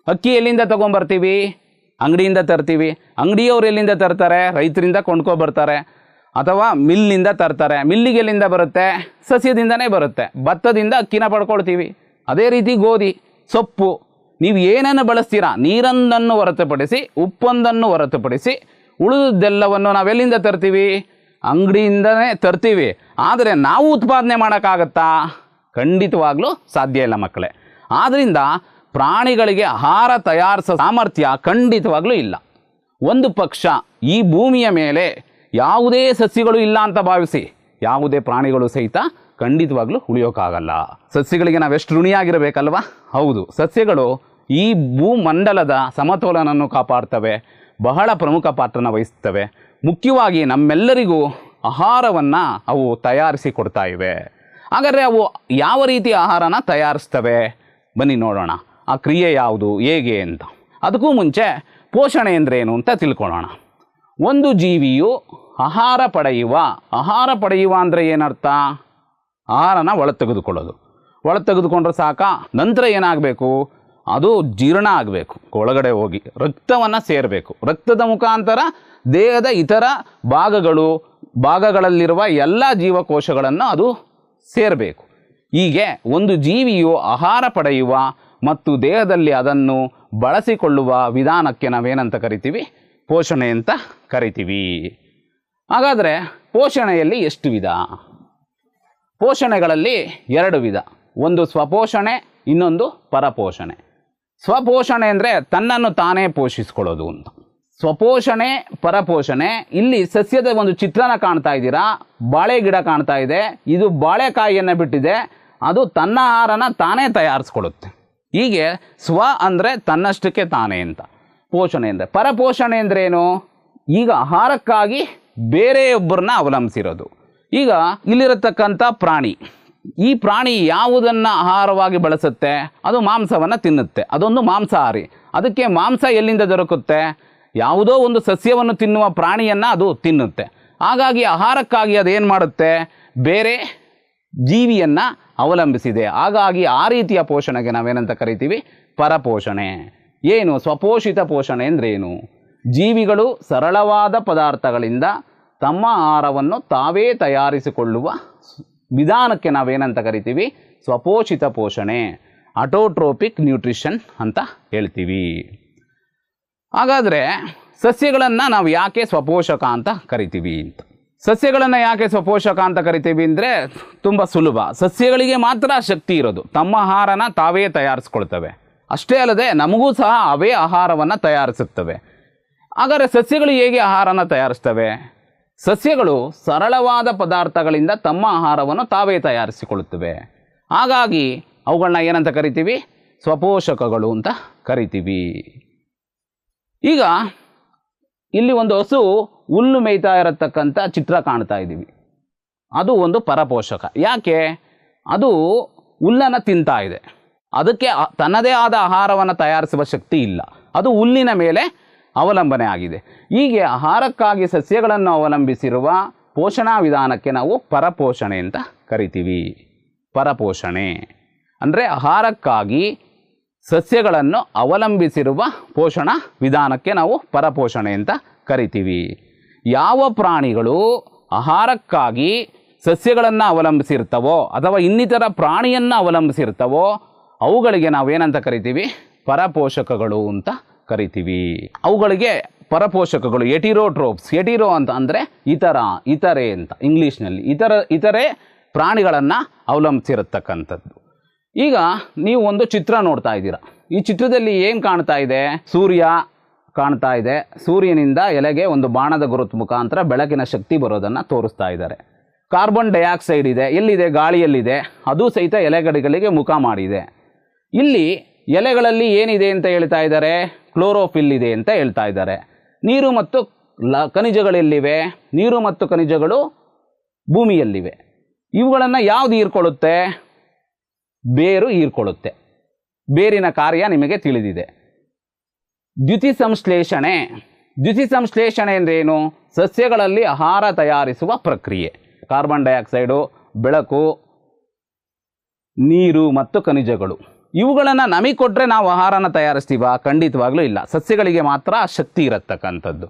Speaker 1: ಅಕ್ಕಿ ಎಲ್ಲಿಂದ ತೊಗೊಂಬರ್ತೀವಿ? ಅಂಗಡಿಯಿಂದ ತರ್ತೀವಿ. ಅಂಗಡಿಯವ್ರು ಎಲ್ಲಿಂದ ತರ್ತಾರೆ? ರೈತರಿಂದ ಕೊಂಡ್ಕೊ ಬರ್ತಾರೆ. ಅಥವಾ ಮಿಲ್ನಿಂದ ತರ್ತಾರೆ. ಮಿಲ್ಲಿಗೆ ಎಲ್ಲಿಂದ ಬರುತ್ತೆ? ಸಸ್ಯದಿಂದನೇ ಬರುತ್ತೆ. ಭತ್ತದಿಂದ ಅಕ್ಕಿನ ಪಡ್ಕೊಳ್ತೀವಿ. ಅದೇ ರೀತಿ ಗೋಧಿ, ಸೊಪ್ಪು. ನೀವು ಏನನ್ನು ಬಳಸ್ತೀರಾ? ನೀರೊಂದನ್ನು ಹೊರತುಪಡಿಸಿ, ಉಪ್ಪೊಂದನ್ನು ಹೊರತುಪಡಿಸಿ, ಉಳಿದದ್ದೆಲ್ಲವನ್ನು ನಾವೆಲ್ಲಿಂದ ತರ್ತೀವಿ? ಅಂಗಡಿಯಿಂದನೇ ತರ್ತೀವಿ. ಆದರೆ ನಾವು ಉತ್ಪಾದನೆ ಮಾಡೋಕ್ಕಾಗತ್ತಾ? ಖಂಡಿತವಾಗ್ಲೂ ಸಾಧ್ಯ ಇಲ್ಲ ಮಕ್ಕಳೇ. ಆದ್ದರಿಂದ ಪ್ರಾಣಿಗಳಿಗೆ ಆಹಾರ ತಯಾರಿಸೋ ಸಾಮರ್ಥ್ಯ ಖಂಡಿತವಾಗ್ಲೂ ಇಲ್ಲ. ಒಂದು ಪಕ್ಷ ಈ ಭೂಮಿಯ ಮೇಲೆ ಯಾವುದೇ ಸಸ್ಯಗಳು ಇಲ್ಲ ಅಂತ ಭಾವಿಸಿ, ಯಾವುದೇ ಪ್ರಾಣಿಗಳು ಸಹಿತ ಖಂಡಿತವಾಗ್ಲೂ ಉಳಿಯೋಕ್ಕಾಗಲ್ಲ ಸಸ್ಯಗಳಿಗೆ ನಾವೆಷ್ಟು ಋಣಿಯಾಗಿರಬೇಕಲ್ವಾ? ಹೌದು, ಸಸ್ಯಗಳು ಈ ಭೂಮಂಡಲದ ಸಮತೋಲನವನ್ನು ಕಾಪಾಡ್ತವೆ, ಬಹಳ ಪ್ರಮುಖ ಪಾತ್ರನ ವಹಿಸ್ತವೆ. ಮುಖ್ಯವಾಗಿ ನಮ್ಮೆಲ್ಲರಿಗೂ ಆಹಾರವನ್ನು ಅವು ತಯಾರಿಸಿ ಕೊಡ್ತಾ ಇವೆ. ಹಾಗಾದರೆ ಅವು ಯಾವ ರೀತಿ ಆಹಾರನ ತಯಾರಿಸ್ತವೆ? ಬನ್ನಿ ನೋಡೋಣ. ಆ ಕ್ರಿಯೆ ಯಾವುದು, ಹೇಗೆ ಅಂತ. ಅದಕ್ಕೂ ಮುಂಚೆ ಪೋಷಣೆ ಏನು ಅಂತ ತಿಳ್ಕೊಳ್ಳೋಣ. ಒಂದು ಜೀವಿಯು ಆಹಾರ ಪಡೆಯುವ ಆಹಾರ ಪಡೆಯುವ ಅಂದರೆ ಏನರ್ಥ? ಆಹಾರನ ಒಳ ತೆಗೆದುಕೊಳ್ಳೋದು ಒಳ ತೆಗೆದುಕೊಂಡ್ರೆ ಸಾಕ, ನಂತರ ಏನಾಗಬೇಕು? ಅದು ಜೀರ್ಣ ಆಗಬೇಕು, ಒಳಗಡೆ ಹೋಗಿ, ರಕ್ತವನ್ನು ಸೇರಬೇಕು. ರಕ್ತದ ಮುಖಾಂತರ ದೇಹದ ಇತರ ಭಾಗಗಳು, ಭಾಗಗಳಲ್ಲಿರುವ ಎಲ್ಲ ಜೀವಕೋಶಗಳನ್ನು ಅದು ಸೇರಬೇಕು. ಹೀಗೆ ಒಂದು ಜೀವಿಯು ಆಹಾರ ಪಡೆಯುವ ಮತ್ತು ದೇಹದಲ್ಲಿ ಅದನ್ನು ಬಳಸಿಕೊಳ್ಳುವ ವಿಧಾನಕ್ಕೆ ನಾವೇನಂತ ಕರಿತೀವಿ? ಪೋಷಣೆ ಅಂತ ಕರಿತೀವಿ. ಹಾಗಾದರೆ ಪೋಷಣೆಯಲ್ಲಿ ಎಷ್ಟು ವಿಧ? ಪೋಷಣೆಗಳಲ್ಲಿ ಎರಡು ವಿಧ. ಒಂದು ಸ್ವಪೋಷಣೆ, ಇನ್ನೊಂದು ಪರಪೋಷಣೆ. ಸ್ವಪೋಷಣೆ ಅಂದರೆ ತನ್ನನ್ನು ತಾನೇ ಪೋಷಿಸ್ಕೊಳ್ಳೋದು ಅಂತ. ಸ್ವಪೋಷಣೆ, ಪರಪೋಷಣೆ, ಇಲ್ಲಿ ಸಸ್ಯದ ಒಂದು ಚಿತ್ರನ ಕಾಣ್ತಾ ಇದ್ದೀರಾ? ಬಾಳೆ ಗಿಡ ಕಾಣ್ತಾ ಇದೆ. ಇದು ಬಾಳೆಕಾಯಿಯನ್ನು ಬಿಟ್ಟಿದೆ. ಅದು ತನ್ನ ಆಹಾರನ ತಾನೇ ತಯಾರಿಸ್ಕೊಳ್ಳುತ್ತೆ. ಹೀಗೆ ಸ್ವ ಅಂದರೆ ತನ್ನಷ್ಟಕ್ಕೆ ತಾನೇ ಅಂತ. ಪೋಷಣೆ ಅಂದರೆ. ಪರಪೋಷಣೆ ಅಂದ್ರೇನು ಈಗ ಆಹಾರಕ್ಕಾಗಿ ಬೇರೆಯೊಬ್ಬರನ್ನ ಅವಲಂಬಿಸಿರೋದು. ಈಗ ಇಲ್ಲಿರತಕ್ಕಂಥ ಪ್ರಾಣಿ, ಈ ಪ್ರಾಣಿ ಯಾವುದನ್ನು ಆಹಾರವಾಗಿ ಬಳಸುತ್ತೆ? ಅದು ಮಾಂಸವನ್ನು ತಿನ್ನುತ್ತೆ. ಅದೊಂದು ಮಾಂಸಾಹಾರಿ. ಅದಕ್ಕೆ ಮಾಂಸ ಎಲ್ಲಿಂದ ದೊರಕುತ್ತೆ? ಯಾವುದೋ ಒಂದು ಸಸ್ಯವನ್ನು ತಿನ್ನುವ ಪ್ರಾಣಿಯನ್ನು ಅದು ತಿನ್ನುತ್ತೆ. ಹಾಗಾಗಿ ಆಹಾರಕ್ಕಾಗಿ ಅದೇನು ಮಾಡುತ್ತೆ? ಬೇರೆ ಜೀವಿಯನ್ನು ಅವಲಂಬಿಸಿದೆ. ಹಾಗಾಗಿ ಆ ರೀತಿಯ ಪೋಷಣೆಗೆ ನಾವೇನಂತ ಕರಿತೀವಿ? ಪರಪೋಷಣೆ. ಏನು? ಸ್ವಪೋಷಿತ ಪೋಷಣೆ ಅಂದ್ರೇನು ಜೀವಿಗಳು ಸರಳವಾದ ಪದಾರ್ಥಗಳಿಂದ ತಮ್ಮ ಆಹಾರವನ್ನು ತಾವೇ ತಯಾರಿಸಿಕೊಳ್ಳುವ ವಿಧಾನಕ್ಕೆ ನಾವೇನಂತ ಕರಿತೀವಿ? ಸ್ವಪೋಷಿತ ಪೋಷಣೆ, ಅಟೋಟ್ರೋಪಿಕ್ ನ್ಯೂಟ್ರಿಷನ್ ಅಂತ ಹೇಳ್ತೀವಿ. ಹಾಗಾದರೆ ಸಸ್ಯಗಳನ್ನು ನಾವು ಯಾಕೆ ಸ್ವಪೋಷಕ ಅಂತ ಕರಿತೀವಿ ಅಂತ. ಸಸ್ಯಗಳನ್ನು ಯಾಕೆ ಸ್ವಪೋಷಕ ಅಂತ ಕರಿತೀವಿ ಅಂದರೆ ತುಂಬ ಸುಲಭ. ಸಸ್ಯಗಳಿಗೆ ಮಾತ್ರ ಶಕ್ತಿ ಇರೋದು. ತಮ್ಮ ಆಹಾರನ ತಾವೇ ತಯಾರಿಸ್ಕೊಳ್ತವೆ. ಅಷ್ಟೇ ಅಲ್ಲದೆ ನಮಗೂ ಸಹ ಅವೇ ಆಹಾರವನ್ನು ತಯಾರಿಸುತ್ತವೆ. ಹಾಗಾದರೆ ಸಸ್ಯಗಳು ಹೇಗೆ ಆಹಾರನ ತಯಾರಿಸ್ತವೆ? ಸಸ್ಯಗಳು ಸರಳವಾದ ಪದಾರ್ಥಗಳಿಂದ ತಮ್ಮ ಆಹಾರವನ್ನು ತಾವೇ ತಯಾರಿಸಿಕೊಳ್ಳುತ್ತವೆ. ಹಾಗಾಗಿ ಅವುಗಳನ್ನ ಏನಂತ ಕರಿತೀವಿ? ಸ್ವಪೋಷಕಗಳು ಅಂತ ಕರಿತೀವಿ. ಈಗ ಇಲ್ಲಿ ಒಂದು ಹಸು ಹುಲ್ಲು ಮೇಯ್ತಾ ಇರತಕ್ಕಂಥ ಚಿತ್ರ ಕಾಣ್ತಾ ಇದ್ದೀವಿ. ಅದು ಒಂದು ಪರಪೋಷಕ. ಯಾಕೆ? ಅದು ಹುಲ್ಲನ್ನು ತಿಂತಾ ಇದೆ. ಅದಕ್ಕೆ ತನ್ನದೇ ಆದ ಆಹಾರವನ್ನು ತಯಾರಿಸುವ ಶಕ್ತಿ ಇಲ್ಲ. ಅದು ಹುಲ್ಲಿನ ಮೇಲೆ ಅವಲಂಬನೆ ಆಗಿದೆ. ಹೀಗೆ ಆಹಾರಕ್ಕಾಗಿ ಸಸ್ಯಗಳನ್ನು ಅವಲಂಬಿಸಿರುವ ಪೋಷಣಾ ವಿಧಾನಕ್ಕೆ ನಾವು ಪರಪೋಷಣೆ ಅಂತ ಕರಿತೀವಿ. ಪರಪೋಷಣೆ. ಅಂದರೆ ಆಹಾರಕ್ಕಾಗಿ ಸಸ್ಯಗಳನ್ನು ಅವಲಂಬಿಸಿರುವ ಪೋಷಣಾ ವಿಧಾನಕ್ಕೆ ನಾವು ಪರಪೋಷಣೆ ಅಂತ ಕರಿತೀವಿ. ಯಾವ ಪ್ರಾಣಿಗಳು ಆಹಾರಕ್ಕಾಗಿ ಸಸ್ಯಗಳನ್ನು ಅವಲಂಬಿಸಿರ್ತವೋ ಅಥವಾ ಇನ್ನಿತರ ಪ್ರಾಣಿಯನ್ನು ಅವಲಂಬಿಸಿರ್ತವೋ ಅವುಗಳಿಗೆ ನಾವೇನಂತ ಕರಿತೀವಿ? ಪರಪೋಷಕಗಳು ಅಂತ ಕರಿತೀವಿ. ಅವುಗಳಿಗೆ ಪರಪೋಷಕಗಳು ಎಟಿರೋಟ್ರೋಪ್ಸ್ ಎಟಿರೋ ಅಂತ ಅಂದರೆ ಇತರ, ಇತರೆ ಅಂತ ಇಂಗ್ಲೀಷ್ನಲ್ಲಿ. ಇತರ, ಇತರೆ ಪ್ರಾಣಿಗಳನ್ನು ಅವಲಂಬಿಸಿರತಕ್ಕಂಥದ್ದು. ಈಗ ನೀವು ಒಂದು ಚಿತ್ರ ನೋಡ್ತಾ ಇದ್ದೀರಾ. ಈ ಚಿತ್ರದಲ್ಲಿ ಏನು ಕಾಣ್ತಾ ಇದೆ? ಸೂರ್ಯ ಕಾಣ್ತಾ ಇದೆ. ಸೂರ್ಯನಿಂದ ಎಲೆಗೆ ಒಂದು ಬಾಣದ ಗುರುತು ಮುಖಾಂತರ ಬೆಳಕಿನ ಶಕ್ತಿ ಬರೋದನ್ನು ತೋರಿಸ್ತಾ ಇದ್ದಾರೆ. ಕಾರ್ಬನ್ ಡೈಆಕ್ಸೈಡ್ ಇದೆ. ಎಲ್ಲಿದೆ? ಗಾಳಿಯಲ್ಲಿದೆ. ಅದು ಸಹಿತ ಎಲೆಗಡಿಗಳಿಗೆ ಮುಖ ಮಾಡಿದೆ. ಇಲ್ಲಿ ಎಲೆಗಳಲ್ಲಿ ಏನಿದೆ ಅಂತ ಹೇಳ್ತಾ ಇದ್ದಾರೆ? ಕ್ಲೋರೋಫಿಲ್ ಇದೆ ಅಂತ ಹೇಳ್ತಾ ಇದ್ದಾರೆ. ನೀರು ಮತ್ತು ಲ, ಖನಿಜಗಳೆಲ್ಲಿವೆ. ನೀರು ಮತ್ತು ಖನಿಜಗಳು ಭೂಮಿಯಲ್ಲಿವೆ. ಇವುಗಳನ್ನು ಯಾವುದು ಹೀರ್ಕೊಳ್ಳುತ್ತೆ? ಬೇರು ಹೀರ್ಕೊಳ್ಳುತ್ತೆ. ಬೇರಿನ ಕಾರ್ಯ ನಿಮಗೆ ತಿಳಿದಿದೆ. ದ್ಯುತಿ ಸಂಶ್ಲೇಷಣೆ ದ್ಯುತಿ ಸಂಶ್ಲೇಷಣೆ ಅಂದ್ರೇನು? ಸಸ್ಯಗಳಲ್ಲಿ ಆಹಾರ ತಯಾರಿಸುವ ಪ್ರಕ್ರಿಯೆ. ಕಾರ್ಬನ್ ಡೈಆಕ್ಸೈಡು, ಬೆಳಕು, ನೀರು ಮತ್ತು ಖನಿಜಗಳು. ಇವುಗಳನ್ನು ನಮಗೆ ಕೊಟ್ಟರೆ ನಾವು ಆಹಾರನ ತಯಾರಿಸ್ತೀವ? ಖಂಡಿತವಾಗ್ಲೂ ಇಲ್ಲ. ಸಸ್ಯಗಳಿಗೆ ಮಾತ್ರ ಶಕ್ತಿ ಇರತಕ್ಕಂಥದ್ದು.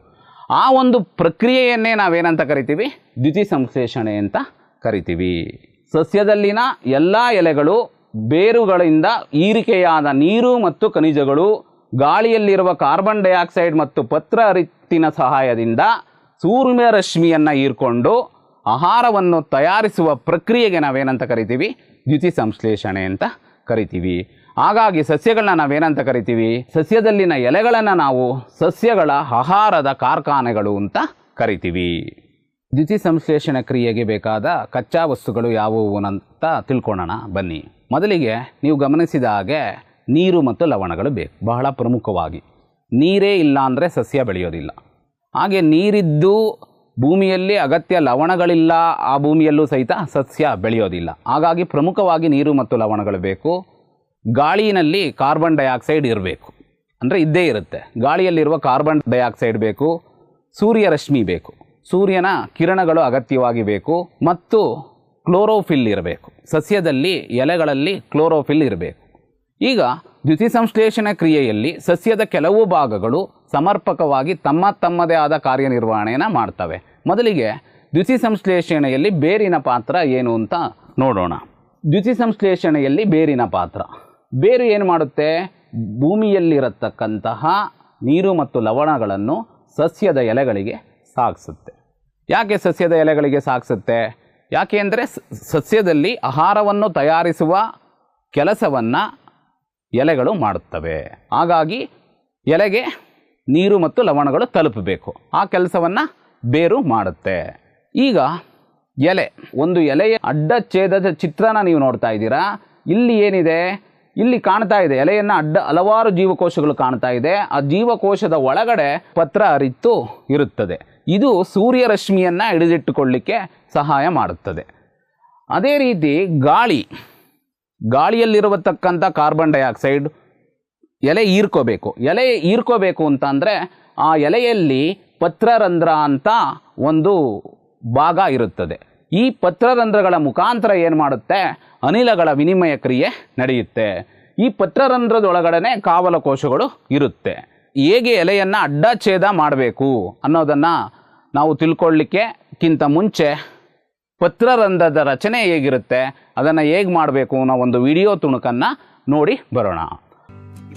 Speaker 1: ಆ ಒಂದು ಪ್ರಕ್ರಿಯೆಯನ್ನೇ ನಾವೇನಂತ ಕರಿತೀವಿ? ದ್ಯುತಿ ಸಂಶ್ಲೇಷಣೆ ಅಂತ ಕರಿತೀವಿ. ಸಸ್ಯದಲ್ಲಿನ ಎಲ್ಲ ಎಲೆಗಳು, ಬೇರುಗಳಿಂದ ಹೀರಿಕೆಯಾದ ನೀರು ಮತ್ತು ಖನಿಜಗಳು, ಗಾಳಿಯಲ್ಲಿರುವ ಕಾರ್ಬನ್ ಡೈಆಕ್ಸೈಡ್ ಮತ್ತು ಪತ್ರ ಹರಿತ್ತಿನ ಸಹಾಯದಿಂದ ಸೂರ್ಯರಶ್ಮಿಯನ್ನು ಹೀರ್ಕೊಂಡು ಆಹಾರವನ್ನು ತಯಾರಿಸುವ ಪ್ರಕ್ರಿಯೆಗೆ ನಾವೇನಂತ ಕರಿತೀವಿ? ದ್ಯುತಿ ಸಂಶ್ಲೇಷಣೆ ಅಂತ ಕರಿತೀವಿ. ಹಾಗಾಗಿ ಸಸ್ಯಗಳನ್ನ ನಾವೇನಂತ ಕರಿತೀವಿ? ಸಸ್ಯದಲ್ಲಿನ ಎಲೆಗಳನ್ನು ನಾವು ಸಸ್ಯಗಳ ಆಹಾರದ ಕಾರ್ಖಾನೆಗಳು ಅಂತ ಕರಿತೀವಿ. ದ್ಯುತಿ ಸಂಶ್ಲೇಷಣೆ ಕ್ರಿಯೆಗೆ ಬೇಕಾದ ಕಚ್ಚಾ ವಸ್ತುಗಳು ಯಾವುವು ಅಂತ ತಿಳ್ಕೊಳ್ಳೋಣ ಬನ್ನಿ. ಮೊದಲಿಗೆ ನೀವು ಗಮನಿಸಿದ ಹಾಗೆ ನೀರು ಮತ್ತು ಲವಣಗಳು ಬೇಕು, ಬಹಳ ಪ್ರಮುಖವಾಗಿ. ನೀರೇ ಇಲ್ಲ ಅಂದರೆ ಸಸ್ಯ ಬೆಳೆಯೋದಿಲ್ಲ. ಹಾಗೆ ನೀರಿದ್ದು ಭೂಮಿಯಲ್ಲಿ ಅಗತ್ಯ ಲವಣಗಳಿಲ್ಲ, ಆ ಭೂಮಿಯಲ್ಲೂ ಸಹಿತ ಸಸ್ಯ ಬೆಳೆಯೋದಿಲ್ಲ. ಹಾಗಾಗಿ ಪ್ರಮುಖವಾಗಿ ನೀರು ಮತ್ತು ಲವಣಗಳು ಬೇಕು. ಗಾಳಿಯಲ್ಲಿ ಕಾರ್ಬನ್ ಡೈಆಕ್ಸೈಡ್ ಇರಬೇಕು. ಅಂದರೆ ಇದ್ದೇ ಇರುತ್ತೆ. ಗಾಳಿಯಲ್ಲಿರುವ ಕಾರ್ಬನ್ ಡೈಆಕ್ಸೈಡ್ ಬೇಕು. ಸೂರ್ಯರಶ್ಮಿ ಬೇಕು. ಸೂರ್ಯನ ಕಿರಣಗಳು ಅಗತ್ಯವಾಗಿ ಬೇಕು. ಮತ್ತು ಕ್ಲೋರೋಫಿಲ್ ಇರಬೇಕು. ಸಸ್ಯದಲ್ಲಿ, ಎಲೆಗಳಲ್ಲಿ ಕ್ಲೋರೋಫಿಲ್ ಇರಬೇಕು. ಈಗ ದ್ಯುತಿ ಸಂಶ್ಲೇಷಣೆ ಕ್ರಿಯೆಯಲ್ಲಿ ಸಸ್ಯದ ಕೆಲವು ಭಾಗಗಳು ಸಮರ್ಪಕವಾಗಿ ತಮ್ಮ ತಮ್ಮದೇ ಆದ ಕಾರ್ಯನಿರ್ವಹಣೆಯನ್ನು ಮಾಡ್ತವೆ. ಮೊದಲಿಗೆ ದ್ಯುತಿ ಸಂಶ್ಲೇಷಣೆಯಲ್ಲಿ ಬೇರಿನ ಪಾತ್ರ ಏನು ಅಂತ ನೋಡೋಣ. ದ್ಯುತಿ ಸಂಶ್ಲೇಷಣೆಯಲ್ಲಿ ಬೇರಿನ ಪಾತ್ರ. ಬೇರು ಏನು ಮಾಡುತ್ತೆ? ಭೂಮಿಯಲ್ಲಿರತಕ್ಕಂತಹ ನೀರು ಮತ್ತು ಲವಣಗಳನ್ನು ಸಸ್ಯದ ಎಲೆಗಳಿಗೆ ಸಾಗಿಸುತ್ತೆ. ಯಾಕೆ ಸಸ್ಯದ ಎಲೆಗಳಿಗೆ ಸಾಗಿಸುತ್ತೆ? ಯಾಕೆ ಅಂದರೆ ಸಸ್ಯದಲ್ಲಿ ಆಹಾರವನ್ನು ತಯಾರಿಸುವ ಕೆಲಸವನ್ನು ಎಲೆಗಳು ಮಾಡುತ್ತವೆ. ಹಾಗಾಗಿ ಎಲೆಗೆ ನೀರು ಮತ್ತು ಲವಣಗಳು ತಲುಪಬೇಕು. ಆ ಕೆಲಸವನ್ನು ಬೇರು ಮಾಡುತ್ತೆ. ಈಗ ಎಲೆ, ಒಂದು ಎಲೆಯ ಅಡ್ಡ ಛೇದದ ಚಿತ್ರನ ನೀವು ನೋಡ್ತಾ ಇದ್ದೀರಾ. ಇಲ್ಲಿ ಏನಿದೆ? ಇಲ್ಲಿ ಕಾಣ್ತಾ ಇದೆ, ಎಲೆಯನ್ನು ಅಡ್ಡ ಹಲವಾರು ಜೀವಕೋಶಗಳು ಕಾಣ್ತಾ ಇದೆ. ಆ ಜೀವಕೋಶದ ಒಳಗಡೆ ಪತ್ರ ಅರಿತು ಇರುತ್ತದೆ. ಇದು ಸೂರ್ಯರಶ್ಮಿಯನ್ನು ಹಿಡಿದಿಟ್ಟುಕೊಳ್ಳಿಕ್ಕೆ ಸಹಾಯ ಮಾಡುತ್ತದೆ. ಅದೇ ರೀತಿ ಗಾಳಿ, ಗಾಳಿಯಲ್ಲಿರತಕ್ಕಂಥ ಕಾರ್ಬನ್ ಡೈಆಕ್ಸೈಡ್ ಎಲೆ ಹೀರ್ಕೋಬೇಕು ಎಲೆ ಹೀರ್ಕೋಬೇಕು ಅಂತಂದರೆ ಆ ಎಲೆಯಲ್ಲಿ ಪತ್ರರಂಧ್ರ ಅಂತ ಒಂದು ಭಾಗ ಇರುತ್ತದೆ. ಈ ಪತ್ರರಂಧ್ರಗಳ ಮುಖಾಂತರ ಏನು ಮಾಡುತ್ತೆ? ಅನಿಲಗಳ ವಿನಿಮಯ ಕ್ರಿಯೆ ನಡೆಯುತ್ತೆ. ಈ ಪತ್ರರಂಧ್ರದೊಳಗಡೆ ಕಾವಲ ಕೋಶಗಳು ಇರುತ್ತೆ. ಹೇಗೆ ಎಲೆಯನ್ನು ಅಡ್ಡಛೇದ ಮಾಡಬೇಕು ಅನ್ನೋದನ್ನು ನಾವು ತಿಳ್ಕೊಳ್ಳಿಕ್ಕೆಕ್ಕಿಂತ ಮುಂಚೆ ಪತ್ರರಂಧ್ರದ ರಚನೆ ಹೇಗಿರುತ್ತೆ? ಅದನ್ನು ಹೇಗೆ ಮಾಡಬೇಕು ಅನ್ನೋ ಒಂದು ವಿಡಿಯೋ ತುಣುಕನ್ನು ನೋಡಿ ಬರೋಣ.